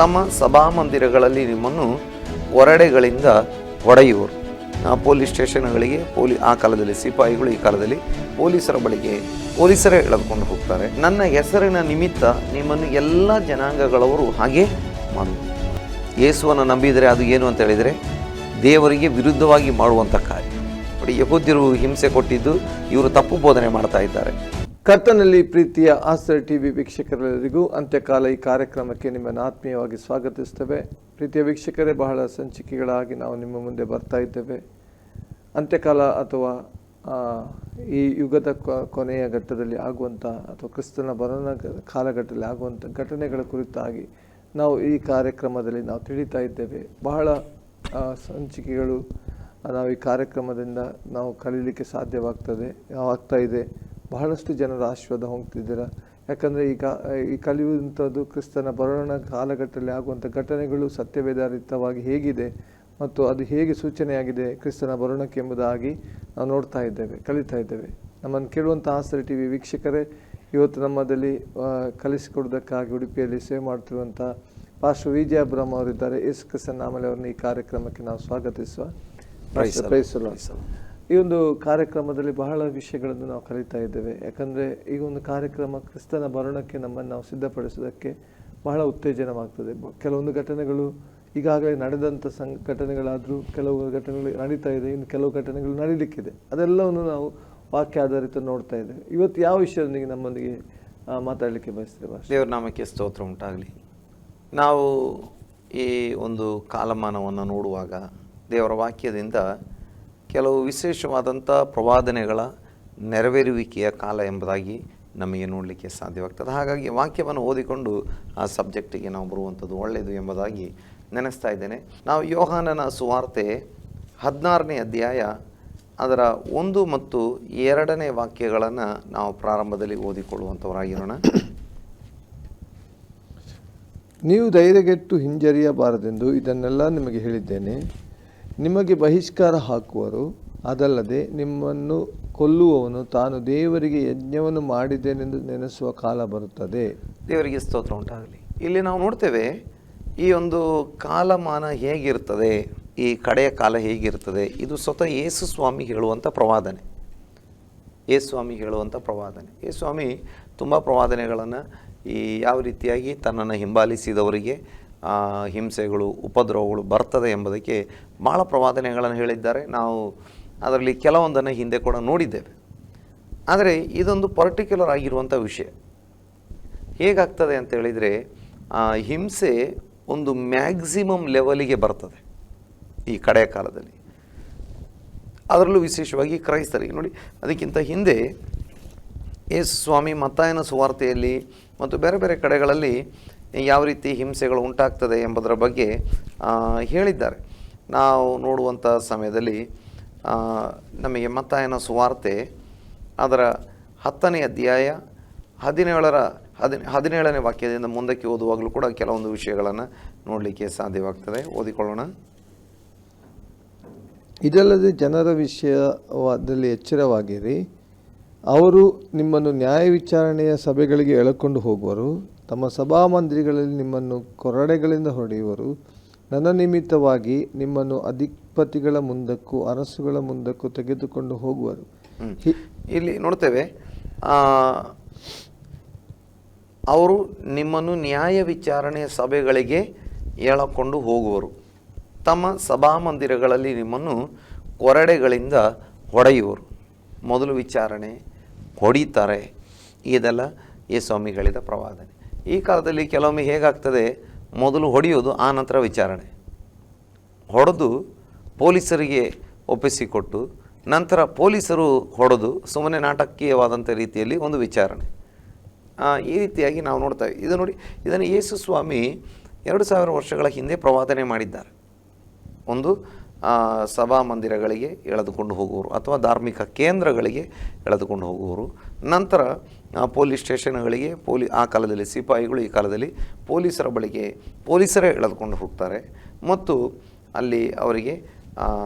ತಮ್ಮ ಸಭಾಮಂದಿರಗಳಲ್ಲಿ ನಿಮ್ಮನ್ನು ಹೊರಡೆಗಳಿಂದ ಹೊಡೆಯುವರು ಪೊಲೀಸ್ ಸ್ಟೇಷನ್ಗಳಿಗೆ ಪೊಲೀ, ಆ ಕಾಲದಲ್ಲಿ ಸಿಪಾಯಿಗಳು, ಈ ಕಾಲದಲ್ಲಿ ಪೊಲೀಸರ ಬಳಿಗೆ ಪೊಲೀಸರೇ ಎಳೆದುಕೊಂಡು ಹೋಗ್ತಾರೆ. ನನ್ನ ಹೆಸರಿನ ನಿಮಿತ್ತ ನಿಮ್ಮನ್ನು ಎಲ್ಲ ಜನಾಂಗಗಳವರು ಹಾಗೆ ಮಾಡು ಯೇಸುವನ್ನು ನಂಬಿದರೆ ಅದು ಏನು ಅಂತ ಹೇಳಿದರೆ, ದೇವರಿಗೆ ವಿರುದ್ಧವಾಗಿ ಮಾಡುವಂಥ ಕಾರ್ಯ. ನೋಡಿ, ಯಹೋದ್ಯರು ಹಿಂಸೆ ಕೊಟ್ಟಿದ್ದು, ಇವರು ತಪ್ಪು ಬೋಧನೆ ಮಾಡ್ತಾ ಇದ್ದಾರೆ. ಕರ್ತನಲ್ಲಿ ಪ್ರೀತಿಯ ಆಸ್ತರ ಟಿವಿ ವೀಕ್ಷಕರೆಲ್ಲರಿಗೂ ಅಂತ್ಯಕಾಲ ಈ ಕಾರ್ಯಕ್ರಮಕ್ಕೆ ನಿಮ್ಮನ್ನು ಆತ್ಮೀಯವಾಗಿ ಸ್ವಾಗತಿಸ್ತೇವೆ. ಪ್ರೀತಿಯ ವೀಕ್ಷಕರೇ, ಬಹಳ ಸಂಚಿಕೆಗಳಾಗಿ ನಾವು ನಿಮ್ಮ ಮುಂದೆ ಬರ್ತಾ ಇದ್ದೇವೆ. ಅಂತ್ಯಕಾಲ ಅಥವಾ ಈ ಯುಗದ ಕೊನೆಯ ಘಟ್ಟದಲ್ಲಿ ಆಗುವಂಥ ಅಥವಾ ಕ್ರಿಸ್ತನ ಬರನ ಕಾಲಘಟ್ಟದಲ್ಲಿ ಆಗುವಂಥ ಘಟನೆಗಳ ಕುರಿತಾಗಿ ನಾವು ಈ ಕಾರ್ಯಕ್ರಮದಲ್ಲಿ ನಾವು ತಿಳಿತಾ ಇದ್ದೇವೆ. ಬಹಳ ಸಂಚಿಕೆಗಳು ನಾವು ಈ ಕಾರ್ಯಕ್ರಮದಿಂದ ನಾವು ಕಲೀಲಿಕ್ಕೆ ಸಾಧ್ಯವಾಗ್ತದೆ, ಆಗ್ತಾ ಇದೆ. ಬಹಳಷ್ಟು ಜನರ ಆಶೀರ್ವಾದ ಹೋಗ್ತಿದ್ದೀರಾ ಯಾಕಂದರೆ ಈಗ ಈ ಕಲಿಯುವಂಥದ್ದು ಕ್ರಿಸ್ತನ ಬರೋಣ ಕಾಲಘಟ್ಟದಲ್ಲಿ ಆಗುವಂಥ ಘಟನೆಗಳು ಸತ್ಯವೇಧಾರಿತವಾಗಿ ಹೇಗಿದೆ ಮತ್ತು ಅದು ಹೇಗೆ ಸೂಚನೆಯಾಗಿದೆ ಕ್ರಿಸ್ತನ ಬರೋಣಕ್ಕೆ ಎಂಬುದಾಗಿ ನಾವು ನೋಡ್ತಾ ಇದ್ದೇವೆ ಕಲಿತಾ ಇದ್ದೇವೆ. ನಮ್ಮನ್ನು ಕೇಳುವಂಥ ಆಸರೆ ಟಿ ವಿ ವೀಕ್ಷಕರೇ ಇವತ್ತು ನಮ್ಮದಲ್ಲಿ ಕಲಿಸಿಕೊಡೋದಕ್ಕಾಗಿ ಉಡುಪಿಯಲ್ಲಿ ಸೇವೆ ಮಾಡ್ತಿರುವಂಥ ಪಾಶ್ವ ವಿಜಯ ಅಬ್ರಹ್ಮ ಅವರಿದ್ದಾರೆ. ಯೇಸು ಕ್ರಿಸ್ತನ ಆಮೇಲೆ ಅವ್ರನ್ನ ಈ ಕಾರ್ಯಕ್ರಮಕ್ಕೆ ನಾವು ಸ್ವಾಗತಿಸುವ. Praise ಈ ಒಂದು ಕಾರ್ಯಕ್ರಮದಲ್ಲಿ ಬಹಳ ವಿಷಯಗಳನ್ನು ನಾವು ಕಲಿತಾ ಇದ್ದೇವೆ. ಯಾಕಂದರೆ ಈ ಒಂದು ಕಾರ್ಯಕ್ರಮ ಕ್ರಿಸ್ತನ ಮರಣಕ್ಕೆ ನಮ್ಮನ್ನು ನಾವು ಸಿದ್ಧಪಡಿಸೋದಕ್ಕೆ ಬಹಳ ಉತ್ತೇಜನವಾಗ್ತದೆ. ಕೆಲವೊಂದು ಘಟನೆಗಳು ಈಗಾಗಲೇ ನಡೆದಂಥ ಸಂಘ ಘಟನೆಗಳಾದರೂ ಕೆಲವು ಘಟನೆಗಳು ನಡೀತಾ ಇದೆ, ಇನ್ನು ಕೆಲವು ಘಟನೆಗಳು ನಡೀಲಿಕ್ಕಿದೆ. ಅದೆಲ್ಲವನ್ನು ನಾವು ವಾಕ್ಯ ಆಧಾರಿತ ನೋಡ್ತಾ ಇದ್ದೇವೆ. ಇವತ್ತು ಯಾವ ವಿಷಯದೊಂದಿಗೆ ನಮ್ಮೊಂದಿಗೆ ಮಾತಾಡಲಿಕ್ಕೆ ಬಯಸ್ತೇವೆ ದೇವರ ನಾಮಕ್ಕೆ ಸ್ತೋತ್ರ ಉಂಟಾಗಲಿ. ನಾವು ಈ ಒಂದು ಕಾಲಮಾನವನ್ನು ನೋಡುವಾಗ ದೇವರ ವಾಕ್ಯದಿಂದ ಕೆಲವು ವಿಶೇಷವಾದಂಥ ಪ್ರವಾದನೆಗಳ ನೆರವೇರುವಿಕೆಯ ಕಾಲ ಎಂಬುದಾಗಿ ನಮಗೆ ನೋಡಲಿಕ್ಕೆ ಸಾಧ್ಯವಾಗ್ತದೆ. ಹಾಗಾಗಿ ವಾಕ್ಯವನ್ನು ಓದಿಕೊಂಡು ಆ ಸಬ್ಜೆಕ್ಟಿಗೆ ನಾವು ಬರುವಂಥದ್ದು ಒಳ್ಳೆಯದು ಎಂಬುದಾಗಿ ನೆನೆಸ್ತಾ ಇದ್ದೇನೆ. ನಾವು ಯೋಹಾನನ ಸುವಾರ್ತೆ ಹದಿನಾರನೇ ಅಧ್ಯಾಯ ಅದರ ಒಂದು ಮತ್ತು ಎರಡನೇ ವಾಕ್ಯಗಳನ್ನು ನಾವು ಪ್ರಾರಂಭದಲ್ಲಿ ಓದಿಕೊಳ್ಳುವಂಥವರಾಗಿರೋಣ. ನೀವು ಧೈರ್ಯಗೆಟ್ಟು ಹಿಂಜರಿಯಬಾರದೆಂದು ಇದನ್ನೆಲ್ಲ ನಿಮಗೆ ಹೇಳಿದ್ದೇನೆ. ನಿಮಗೆ ಬಹಿಷ್ಕಾರ ಹಾಕುವರು. ಅದಲ್ಲದೆ ನಿಮ್ಮನ್ನು ಕೊಲ್ಲುವವನು ತಾನು ದೇವರಿಗೆ ಯಜ್ಞವನ್ನು ಮಾಡಿದ್ದೇನೆಂದು ನೆನೆಸುವ ಕಾಲ ಬರುತ್ತದೆ. ದೇವರಿಗೆ ಸ್ತೋತ್ರ ಉಂಟಾಗಲಿ. ಇಲ್ಲಿ ನಾವು ನೋಡ್ತೇವೆ ಈ ಒಂದು ಕಾಲಮಾನ ಹೇಗಿರ್ತದೆ, ಈ ಕಡೆಯ ಕಾಲ ಹೇಗಿರ್ತದೆ, ಇದು ಸ್ವತಃ ಯೇಸು ಸ್ವಾಮಿ ಹೇಳುವಂಥ ಪ್ರವಾದನೆ. ಯೇಸು ಸ್ವಾಮಿ ಹೇಳುವಂಥ ಪ್ರವಾದನೆ. ಯೇಸು ಸ್ವಾಮಿ ತುಂಬ ಪ್ರವಾದನೆಗಳನ್ನು ಈ ಯಾವ ರೀತಿಯಾಗಿ ತನ್ನನ್ನು ಹಿಂಬಾಲಿಸಿದವರಿಗೆ ಹಿಂಸೆಗಳು, ಉಪದ್ರವಗಳು ಬರ್ತದೆ ಎಂಬುದಕ್ಕೆ ಭಾಳ ಪ್ರವಾದನೆಗಳನ್ನು ಹೇಳಿದ್ದಾರೆ. ನಾವು ಅದರಲ್ಲಿ ಕೆಲವೊಂದನ್ನು ಹಿಂದೆ ಕೂಡ ನೋಡಿದ್ದೇವೆ. ಆದರೆ ಇದೊಂದು ಪರ್ಟಿಕ್ಯುಲರ್ ಆಗಿರುವಂಥ ವಿಷಯ. ಹೇಗಾಗ್ತದೆ ಅಂತ ಹೇಳಿದರೆ ಹಿಂಸೆ ಒಂದು ಮ್ಯಾಕ್ಸಿಮಮ್ ಲೆವೆಲಿಗೆ ಬರ್ತದೆ ಈ ಕಡೆಯ ಕಾಲದಲ್ಲಿ. ಅದರಲ್ಲೂ ವಿಶೇಷವಾಗಿ ಕ್ರೈಸ್ತರಿಗೆ. ನೋಡಿ, ಅದಕ್ಕಿಂತ ಹಿಂದೆ ಯೇಸು ಸ್ವಾಮಿ ಮತ್ತಾಯನ ಸುವಾರ್ತೆಯಲ್ಲಿ ಮತ್ತು ಬೇರೆ ಬೇರೆ ಕಡೆಗಳಲ್ಲಿ ಯಾವ ರೀತಿ ಹಿಂಸೆಗಳು ಉಂಟಾಗ್ತದೆ ಎಂಬುದರ ಬಗ್ಗೆ ಹೇಳಿದ್ದಾರೆ. ನಾವು ನೋಡುವಂಥ ಸಮಯದಲ್ಲಿ ನಮಗೆ ಮತ್ತಾಯನ ಸುವಾರ್ತೆ, ಅದರ ಹತ್ತನೇ ಅಧ್ಯಾಯ, ಹದಿನೇಳರ ಹದಿನ ಹದಿನೇಳನೇ ವಾಕ್ಯದಿಂದ ಮುಂದಕ್ಕೆ ಓದುವಾಗಲೂ ಕೂಡ ಕೆಲವೊಂದು ವಿಷಯಗಳನ್ನು ನೋಡಲಿಕ್ಕೆ ಸಾಧ್ಯವಾಗ್ತದೆ. ಓದಿಕೊಳ್ಳೋಣ. ಇದಲ್ಲದೆ ಜನರ ವಿಷಯದಲ್ಲಿ ಎಚ್ಚರವಾಗಿರಿ. ಅವರು ನಿಮ್ಮನ್ನು ನ್ಯಾಯ ವಿಚಾರಣೆಯ ಸಭೆಗಳಿಗೆ ಎಳಕೊಂಡು ಹೋಗುವರು. ತಮ್ಮ ಸಭಾಮಂದಿರಗಳಲ್ಲಿ ನಿಮ್ಮನ್ನು ಕೊರಡೆಗಳಿಂದ ಹೊಡೆಯುವರು. ನನ್ನ ನಿಮಿತ್ತವಾಗಿ ನಿಮ್ಮನ್ನು ಅಧಿಪತಿಗಳ ಮುಂದಕ್ಕೂ ಅರಸುಗಳ ಮುಂದಕ್ಕೂ ತೆಗೆದುಕೊಂಡು ಹೋಗುವರು. ಇಲ್ಲಿ ನೋಡ್ತೇವೆ ಅವರು ನಿಮ್ಮನ್ನು ನ್ಯಾಯ ವಿಚಾರಣೆಯ ಸಭೆಗಳಿಗೆ ಎಳಕೊಂಡು ಹೋಗುವರು. ತಮ್ಮ ಸಭಾಮಂದಿರಗಳಲ್ಲಿ ನಿಮ್ಮನ್ನು ಕೊರಡೆಗಳಿಂದ ಹೊಡೆಯುವರು. ಮೊದಲು ವಿಚಾರಣೆ ಹೊಡಿತಾರೆ. ಇದೆಲ್ಲ ಈ ಸ್ವಾಮಿಗಳಿದ ಪ್ರವಾದನೆ. ಈ ಕಾಲದಲ್ಲಿ ಕೆಲವೊಮ್ಮೆ ಹೇಗಾಗ್ತದೆ? ಮೊದಲು ಹೊಡೆಯೋದು ಆ ನಂತರ ವಿಚಾರಣೆ. ಹೊಡೆದು ಪೊಲೀಸರಿಗೆ ಒಪ್ಪಿಸಿಕೊಟ್ಟು ನಂತರ ಪೊಲೀಸರು ಹೊಡೆದು ಸುಮ್ಮನೆ ನಾಟಕೀಯವಾದಂಥ ರೀತಿಯಲ್ಲಿ ಒಂದು ವಿಚಾರಣೆ. ಈ ರೀತಿಯಾಗಿ ನಾವು ನೋಡ್ತೇವೆ ಇದು ನೋಡಿ, ಇದನ್ನು ಯೇಸು ಸ್ವಾಮಿ ಎರಡು ಸಾವಿರ ವರ್ಷಗಳ ಹಿಂದೆ ಪ್ರವಾದನೆ ಮಾಡಿದ್ದಾರೆ. ಒಂದು ಸಭಾ ಮಂದಿರಗಳಿಗೆ ಎಳೆದುಕೊಂಡು ಹೋಗುವರು ಅಥವಾ ಧಾರ್ಮಿಕ ಕೇಂದ್ರಗಳಿಗೆ ಎಳೆದುಕೊಂಡು ಹೋಗುವರು. ನಂತರ ಪೊಲೀಸ್ ಸ್ಟೇಷನ್ಗಳಿಗೆ ಪೊಲೀ, ಆ ಕಾಲದಲ್ಲಿ ಸಿಪಾಯಿಗಳು, ಈ ಕಾಲದಲ್ಲಿ ಪೊಲೀಸರ ಬಳಿಗೆ ಪೊಲೀಸರೇ ಎಳೆದುಕೊಂಡು ಹೋಗ್ತಾರೆ. ಮತ್ತು ಅಲ್ಲಿ ಅವರಿಗೆ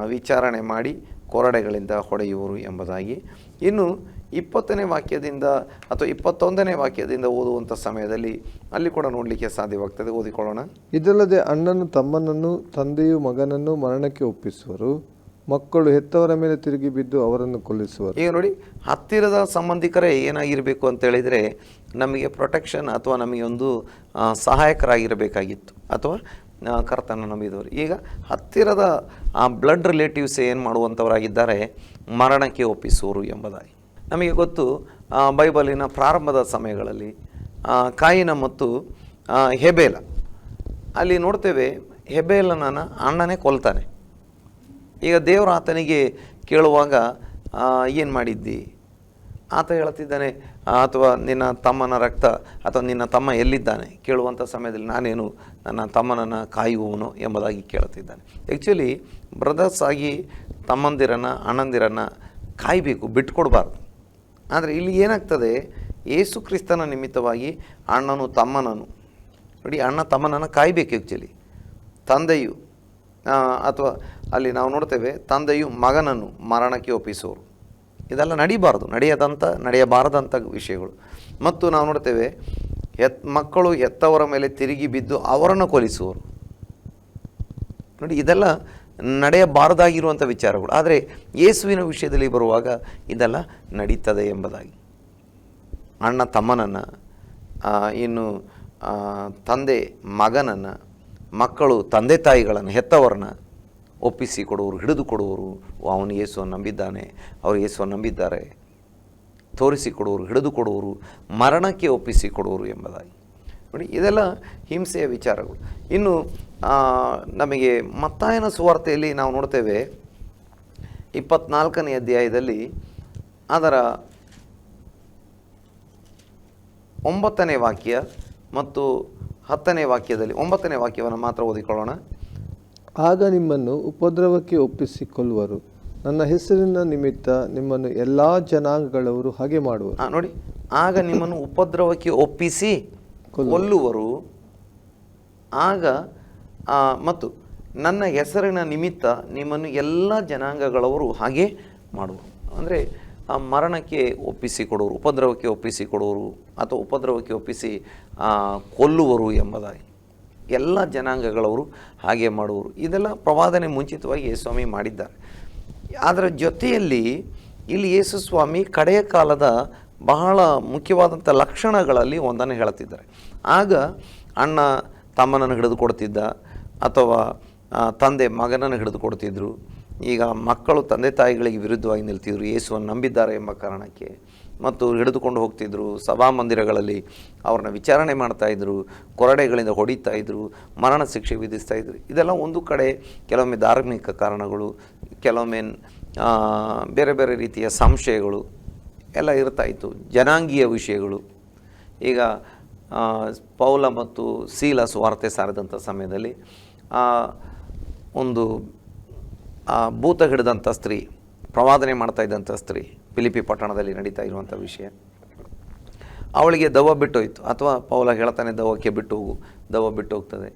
ವಿಚಾರಣೆ ಮಾಡಿ ಕೊರಡೆಗಳಿಂದ ಹೊಡೆಯುವರು ಎಂಬುದಾಗಿ. ಇನ್ನು ಇಪ್ಪತ್ತನೇ ವಾಕ್ಯದಿಂದ ಅಥವಾ ಇಪ್ಪತ್ತೊಂದನೇ ವಾಕ್ಯದಿಂದ ಓದುವಂಥ ಸಮಯದಲ್ಲಿ ಅಲ್ಲಿ ಕೂಡ ನೋಡಲಿಕ್ಕೆ ಸಾಧ್ಯವಾಗ್ತದೆ. ಓದಿಕೊಳ್ಳೋಣ. ಇದಲ್ಲದೆ ಅಣ್ಣನು ತಮ್ಮನನ್ನು, ತಂದೆಯು ಮಗನನ್ನು ಮರಣಕ್ಕೆ ಒಪ್ಪಿಸುವರು. ಮಕ್ಕಳು ಹೆತ್ತವರ ಮೇಲೆ ತಿರುಗಿ ಬಿದ್ದು ಅವರನ್ನು ಕೊಲ್ಲಿಸುವರು. ಈಗ ನೋಡಿ, ಹತ್ತಿರದ ಸಂಬಂಧಿಕರೇ ಏನಾಗಿರಬೇಕು ಅಂತ ಹೇಳಿದರೆ, ನಮಗೆ ಪ್ರೊಟೆಕ್ಷನ್ ಅಥವಾ ನಮಗೆ ಒಂದು ಸಹಾಯಕರಾಗಿರಬೇಕಾಗಿತ್ತು. ಅಥವಾ ಕರ್ತನ ನಂಬಿದವರು. ಈಗ ಹತ್ತಿರದ, ಆ ಬ್ಲಡ್ ರಿಲೇಟಿವ್ಸ್ ಏನು ಮಾಡುವಂಥವರಾಗಿದ್ದಾರೆ, ಮರಣಕ್ಕೆ ಒಪ್ಪಿಸುವರು ಎಂಬುದಾಗಿ. ನಮಗೆ ಗೊತ್ತು ಬೈಬಲಿನ ಪ್ರಾರಂಭದ ಸಮಯಗಳಲ್ಲಿ ಕಾಯಿನ ಮತ್ತು ಹೆಬೇಲ. ಅಲ್ಲಿ ನೋಡ್ತೇವೆ ಹೆಬೇಲನ ಅಣ್ಣನೇ ಕೊಲ್ತಾನೆ. ಈಗ ದೇವರು ಆತನಿಗೆ ಕೇಳುವಾಗ ಏನು ಮಾಡಿದ್ದಿ? ಆತ ಹೇಳುತ್ತಿದ್ದಾನೆ ಅಥವಾ ನಿನ್ನ ತಮ್ಮನ ರಕ್ತ, ಅಥವಾ ನಿನ್ನ ತಮ್ಮ ಎಲ್ಲಿದ್ದಾನೆ? ಕೇಳುವಂಥ ಸಮಯದಲ್ಲಿ ನಾನೇನು ನನ್ನ ತಮ್ಮನನ್ನು ಕಾಯುವವನು ಎಂಬುದಾಗಿ ಕೇಳುತ್ತಿದ್ದಾನೆ. ಆ್ಯಕ್ಚುಲಿ ಬ್ರದರ್ಸ್ ಆಗಿ ತಮ್ಮಂದಿರನ್ನು, ಅಣ್ಣಂದಿರನ್ನು ಕಾಯಬೇಕು, ಬಿಟ್ಕೊಡ್ಬಾರ್ದು. ಆದರೆ ಇಲ್ಲಿ ಏನಾಗ್ತದೆ, ಏಸು ಕ್ರಿಸ್ತನ ನಿಮಿತ್ತವಾಗಿ ಅಣ್ಣನು ತಮ್ಮನನು. ನೋಡಿ, ಅಣ್ಣ ತಮ್ಮನನ್ನು ಕಾಯಬೇಕು ಆ್ಯಕ್ಚುಲಿ ತಂದೆಯು ಅಥವಾ ಅಲ್ಲಿ ನಾವು ನೋಡ್ತೇವೆ ತಂದೆಯು ಮಗನನ್ನು ಮರಣಕ್ಕೆ ಒಪ್ಪಿಸೋರು ಇದೆಲ್ಲ ನಡಿಬಾರ್ದು ನಡೆಯದಂಥ ನಡೆಯಬಾರದಂಥ ವಿಷಯಗಳು. ಮತ್ತು ನಾವು ನೋಡ್ತೇವೆ, ಎತ್, ಮಕ್ಕಳು ಹೆತ್ತವರ ಮೇಲೆ ತಿರುಗಿ ಬಿದ್ದು ಅವರನ್ನು ಕೊಲಿಸುವರು ನೋಡಿ, ಇದೆಲ್ಲ ನಡೆಯಬಾರದಾಗಿರುವಂಥ ವಿಚಾರಗಳು. ಆದರೆ ಯೇಸುವಿನ ವಿಷಯದಲ್ಲಿ ಬರುವಾಗ ಇದೆಲ್ಲ ನಡೀತದೆ ಎಂಬುದಾಗಿ. ಅಣ್ಣ ತಮ್ಮನನ್ನು ಇನ್ನು ತಂದೆ ಮಗನನ್ನು, ಮಕ್ಕಳು ತಂದೆ ತಾಯಿಗಳನ್ನು, ಹೆತ್ತವರನ್ನ ಒಪ್ಪಿಸಿ ಕೊಡುವರು, ಹಿಡಿದು ಕೊಡುವರು. ಅವನು ಯೇಸುವನ್ನು ನಂಬಿದ್ದಾನೆ, ಅವರು ಯೇಸುವನ್ನು ನಂಬಿದ್ದಾರೆ. ತೋರಿಸಿ ಕೊಡುವರು, ಹಿಡಿದು ಕೊಡುವರು, ಮರಣಕ್ಕೆ ಒಪ್ಪಿಸಿ ಕೊಡುವರು ಎಂಬುದಾಗಿ. ನೋಡಿ, ಇದೆಲ್ಲ ಹಿಂಸೆಯ ವಿಚಾರಗಳು. ಇನ್ನು ನಮಗೆ ಮತ್ತಾಯನ ಸುವಾರ್ತೆಯಲ್ಲಿ ನಾವು ನೋಡ್ತೇವೆ, ಇಪ್ಪತ್ನಾಲ್ಕನೇ ಅಧ್ಯಾಯದಲ್ಲಿ ಅದರ ಒಂಬತ್ತನೇ ವಾಕ್ಯ ಮತ್ತು ಹತ್ತನೇ ವಾಕ್ಯದಲ್ಲಿ, ಒಂಬತ್ತನೇ ವಾಕ್ಯವನ್ನು ಮಾತ್ರ ಓದಿಕೊಳ್ಳೋಣ. ಆಗ ನಿಮ್ಮನ್ನು ಉಪದ್ರವಕ್ಕೆ ಒಪ್ಪಿಸಿಕೊಳ್ಳುವರು. ನನ್ನ ಹೆಸರಿನ ನಿಮಿತ್ತ ನಿಮ್ಮನ್ನು ಎಲ್ಲ ಜನಾಂಗಗಳವರು ಹಾಗೆ ಮಾಡುವರು. ಆ, ನೋಡಿ ಆಗ ನಿಮ್ಮನ್ನು ಉಪದ್ರವಕ್ಕೆ ಒಪ್ಪಿಸಿ ಕೊಲ್ಲುವರು. ಆಗ ಆ, ಮತ್ತು ನನ್ನ ಹೆಸರಿನ ನಿಮಿತ್ತ ನಿಮ್ಮನ್ನು ಎಲ್ಲ ಜನಾಂಗಗಳವರು ಹಾಗೆ ಮಾಡುವರು. ಅಂದರೆ ಆ ಮರಣಕ್ಕೆ ಒಪ್ಪಿಸಿ ಕೊಡುವರು ಉಪದ್ರವಕ್ಕೆ ಒಪ್ಪಿಸಿ ಕೊಡುವರು ಅಥವಾ ಉಪದ್ರವಕ್ಕೆ ಒಪ್ಪಿಸಿ ಆ, ಕೊಲ್ಲುವರು ಎಂಬುದಾಗಿ. ಎಲ್ಲ ಜನಾಂಗಗಳವರು ಹಾಗೆ ಮಾಡುವರು. ಇದೆಲ್ಲ ಪ್ರವಾದನೆ ಮುಂಚಿತವಾಗಿ ಯೇಸ್ವಾಮಿ ಮಾಡಿದ್ದಾರೆ. ಅದರ ಜೊತೆಯಲ್ಲಿ ಇಲ್ಲಿ ಯೇಸು ಸ್ವಾಮಿ ಕಡೆಯ ಕಾಲದ ಬಹಳ ಮುಖ್ಯವಾದಂಥ ಲಕ್ಷಣಗಳಲ್ಲಿ ಒಂದನ್ನು ಹೇಳ್ತಿದ್ದಾರೆ ಆಗ ಅಣ್ಣ ತಮ್ಮನನ್ನು ಹಿಡಿದು ಕೊಡ್ತಿದ್ದ ಅಥವಾ ತಂದೆ ಮಗನನ್ನು ಹಿಡಿದು ಕೊಡ್ತಿದ್ರು ಈಗ ಮಕ್ಕಳು ತಂದೆ ತಾಯಿಗಳಿಗೆ ವಿರುದ್ಧವಾಗಿ ನಿಲ್ತಿದ್ರು. ಯೇಸುವನ್ನು ನಂಬಿದ್ದಾರೆ ಎಂಬ ಕಾರಣಕ್ಕೆ. ಮತ್ತು ಹಿಡಿದುಕೊಂಡು ಹೋಗ್ತಿದ್ರು. ಸಭಾ ಮಂದಿರಗಳಲ್ಲಿ ಅವ್ರನ್ನ ವಿಚಾರಣೆ ಮಾಡ್ತಾಯಿದ್ರು ಕೊರಡೆಗಳಿಂದ ಹೊಡಿತಾ ಇದ್ರು. ಮರಣ ಶಿಕ್ಷೆ ವಿಧಿಸ್ತಾ ಇದ್ರು. ಇದೆಲ್ಲ ಒಂದು ಕಡೆ ಕೆಲವೊಮ್ಮೆ ಧಾರ್ಮಿಕ ಕಾರಣಗಳು, ಕೆಲವೊಮ್ಮೆ ಬೇರೆ ಬೇರೆ ರೀತಿಯ ಸಂಶಯಗಳು ಎಲ್ಲ ಇರ್ತಾಯಿತ್ತು ಜನಾಂಗೀಯ ವಿಷಯಗಳು. ಈಗ ಪೌಲ ಮತ್ತು ಸೀಲ ಸುವಾರ್ತೆ ಸಾರಿದಂಥ ಸಮಯದಲ್ಲಿ ಒಂದು ಭೂತ ಹಿಡಿದಂಥ ಸ್ತ್ರೀ, ಪ್ರವಾದನೆ ಮಾಡ್ತಾ ಇದ್ದಂಥ ಸ್ತ್ರೀ ಫಿಲಿಪಿ ಪಟ್ಟಣದಲ್ಲಿ ನಡೀತಾ ಇರುವಂಥ ವಿಷಯ. ಅವಳಿಗೆ ದವ ಬಿಟ್ಟೋಯ್ತು. ಅಥವಾ ಪೌಲ ಹೇಳ್ತಾನೆ, ದವಕ್ಕೆ ಬಿಟ್ಟು ಹೋಗು, ದವ ಬಿಟ್ಟು ಹೋಗ್ತದೆ.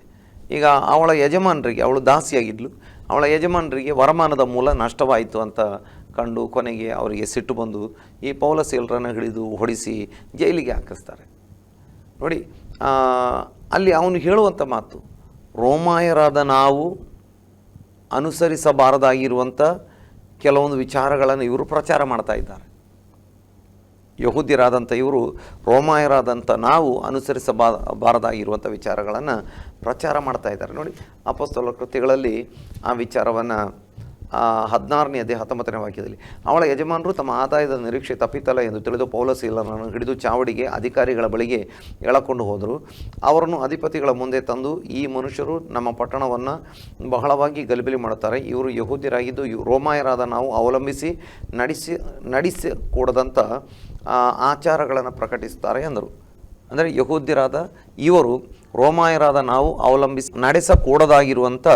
ಈಗ ಅವಳ ಯಜಮಾನರಿಗೆ, ಅವಳು ದಾಸಿಯಾಗಿದ್ಲು. ಅವಳ ಯಜಮಾನರಿಗೆ ವರಮಾನದ ಮೂಲ ನಷ್ಟವಾಯಿತು ಅಂತ ಕಂಡು ಕೊನೆಗೆ ಅವರಿಗೆ ಸಿಟ್ಟು ಬಂದು, ಈ ಪೌಲ ಸೇಲ್ರನ್ನು ಹಿಡಿದು ಹೊಡಿಸಿ ಜೈಲಿಗೆ ಹಾಕಿಸ್ತಾರೆ. ನೋಡಿ ಅಲ್ಲಿ ಅವನು ಹೇಳುವಂಥ ಮಾತು, ರೋಮಾಯರಾದ ನಾವು ಅನುಸರಿಸಬಾರದಾಗಿರುವಂಥ ಕೆಲವೊಂದು ವಿಚಾರಗಳನ್ನು ಇವರು ಪ್ರಚಾರ ಮಾಡ್ತಾ ಇದ್ದಾರೆ. ಯಹೂದ್ಯರಾದಂಥ ಇವರು, ರೋಮಾಯರಾದಂಥ ನಾವು ಅನುಸರಿಸಬಾ ಬಾರದಾಗಿರುವಂಥ ವಿಚಾರಗಳನ್ನು ಪ್ರಚಾರ ಮಾಡ್ತಾ ಇದ್ದಾರೆ. ನೋಡಿ, ಅಪಸ್ತಲ ಕೃತಿಗಳಲ್ಲಿ ಆ ವಿಚಾರವನ್ನು ಹದಿನಾರನೇ ಅದೇ ಹತ್ತೊಂಬತ್ತನೇ ವಾಕ್ಯದಲ್ಲಿ, ಅವಳ ಯಜಮಾನರು ತಮ್ಮ ಆದಾಯದ ನಿರೀಕ್ಷೆ ತಪ್ಪಿತಲ್ಲ ಎಂದು ತಿಳಿದು ಪೌಲಸೀಲನನ್ನು ಹಿಡಿದು ಚಾವಡಿಗೆ ಅಧಿಕಾರಿಗಳ ಬಳಿಗೆ ಎಳಕೊಂಡು ಹೋದರು. ಅವರನ್ನು ಅಧಿಪತಿಗಳ ಮುಂದೆ ತಂದು, ಈ ಮನುಷ್ಯರು ನಮ್ಮ ಪಟ್ಟಣವನ್ನು ಬಹಳವಾಗಿ ಗಲಿಬಿಲಿ ಮಾಡುತ್ತಾರೆ. ಇವರು ಯಹೂದ್ಯರಾಗಿದ್ದು ರೋಮಾಯರಾದ ನಾವು ಅವಲಂಬಿಸಿ ನಡೆಸಿ ನಡೆಸಿಕೊಡದಂಥ ಆಚಾರಗಳನ್ನು ಪ್ರಕಟಿಸುತ್ತಾರೆ ಎಂದರು. ಅಂದರೆ ಯಹೂದ್ಯರಾದ ಇವರು ರೋಮಾಯರಾದ ನಾವು ಅವಲಂಬಿಸಿ ನಡೆಸಕೂಡದಾಗಿರುವಂಥ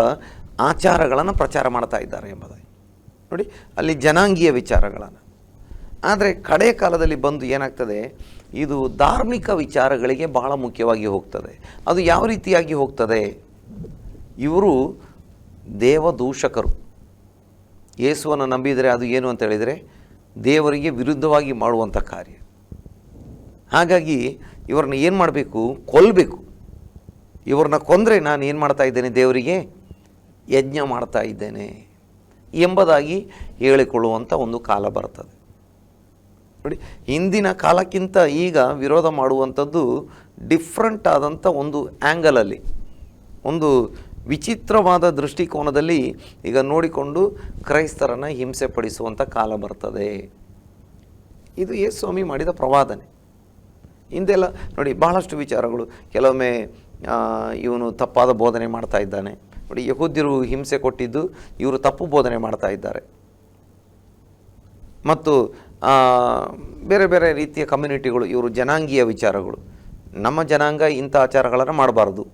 ಆಚಾರಗಳನ್ನು ಪ್ರಚಾರ ಮಾಡ್ತಾ ಇದ್ದಾರೆ ಎಂಬುದಾಗಿ. ನೋಡಿ, ಅಲ್ಲಿ ಜನಾಂಗೀಯ ವಿಚಾರಗಳನ್ನು. ಆದರೆ ಕಡೆ ಕಾಲದಲ್ಲಿ ಬಂದು ಏನಾಗ್ತದೆ, ಇದು ಧಾರ್ಮಿಕ ವಿಚಾರಗಳಿಗೆ ಬಹಳ ಮುಖ್ಯವಾಗಿ ಹೋಗ್ತದೆ. ಅದು ಯಾವ ರೀತಿಯಾಗಿ ಹೋಗ್ತದೆ? ಇವರು ದೇವದೂಷಕರು. ಯೇಸುವನ್ನು ನಂಬಿದರೆ ಅದು ಏನು ಅಂತ ಹೇಳಿದರೆ, ದೇವರಿಗೆ ವಿರುದ್ಧವಾಗಿ ಮಾಡುವಂಥ ಕಾರ್ಯ. ಹಾಗಾಗಿ ಇವ್ರನ್ನ ಏನು ಮಾಡಬೇಕು? ಕೊಲ್ಲಬೇಕು ಇವ್ರನ್ನ ಕೊಂದರೆ ನಾನು ಏನು ಮಾಡ್ತಾ ಇದ್ದೇನೆ ದೇವರಿಗೆ? ಯಜ್ಞ ಮಾಡ್ತಾ ಇದ್ದೇನೆ ಎಂಬುದಾಗಿ ಹೇಳಿಕೊಳ್ಳುವಂಥ ಒಂದು ಕಾಲ ಬರ್ತದೆ. ನೋಡಿ, ಹಿಂದಿನ ಕಾಲಕ್ಕಿಂತ ಈಗ ವಿರೋಧ ಮಾಡುವಂಥದ್ದು ಡಿಫ್ರೆಂಟ್ ಆದಂಥ ಒಂದು ಆ್ಯಂಗಲಲ್ಲಿ ಒಂದು ವಿಚಿತ್ರವಾದ ದೃಷ್ಟಿಕೋನದಲ್ಲಿ ಈಗ ನೋಡಿಕೊಂಡು ಕ್ರೈಸ್ತರನ್ನು ಹಿಂಸೆ ಪಡಿಸುವಂಥ ಕಾಲ ಬರ್ತದೆ. ಇದು ಯೇಸು ಸ್ವಾಮಿ ಮಾಡಿದ ಪ್ರವಾದನೆ. ಹಿಂದೆಲ್ಲ ನೋಡಿ, ಬಹಳಷ್ಟು ವಿಚಾರಗಳು. ಕೆಲವೊಮ್ಮೆ ಇವನು ತಪ್ಪಾದ ಬೋಧನೆ ಮಾಡ್ತಾ ಇದ್ದಾನೆ. ನೋಡಿ, ಯಹೂದ್ಯರು ಹಿಂಸೆ ಕೊಟ್ಟಿದ್ದು, ಇವರು ತಪ್ಪು ಬೋಧನೆ ಮಾಡ್ತಾ ಇದ್ದಾರೆ. ಮತ್ತು ಬೇರೆ ಬೇರೆ ರೀತಿಯ ಕಮ್ಯುನಿಟಿಗಳು, ಇವರು ಜನಾಂಗೀಯ ವಿಚಾರಗಳು. ನಮ್ಮ ಜನಾಂಗ ಇಂಥ ಆಚಾರಗಳನ್ನು ಮಾಡಬಾರ್ದು.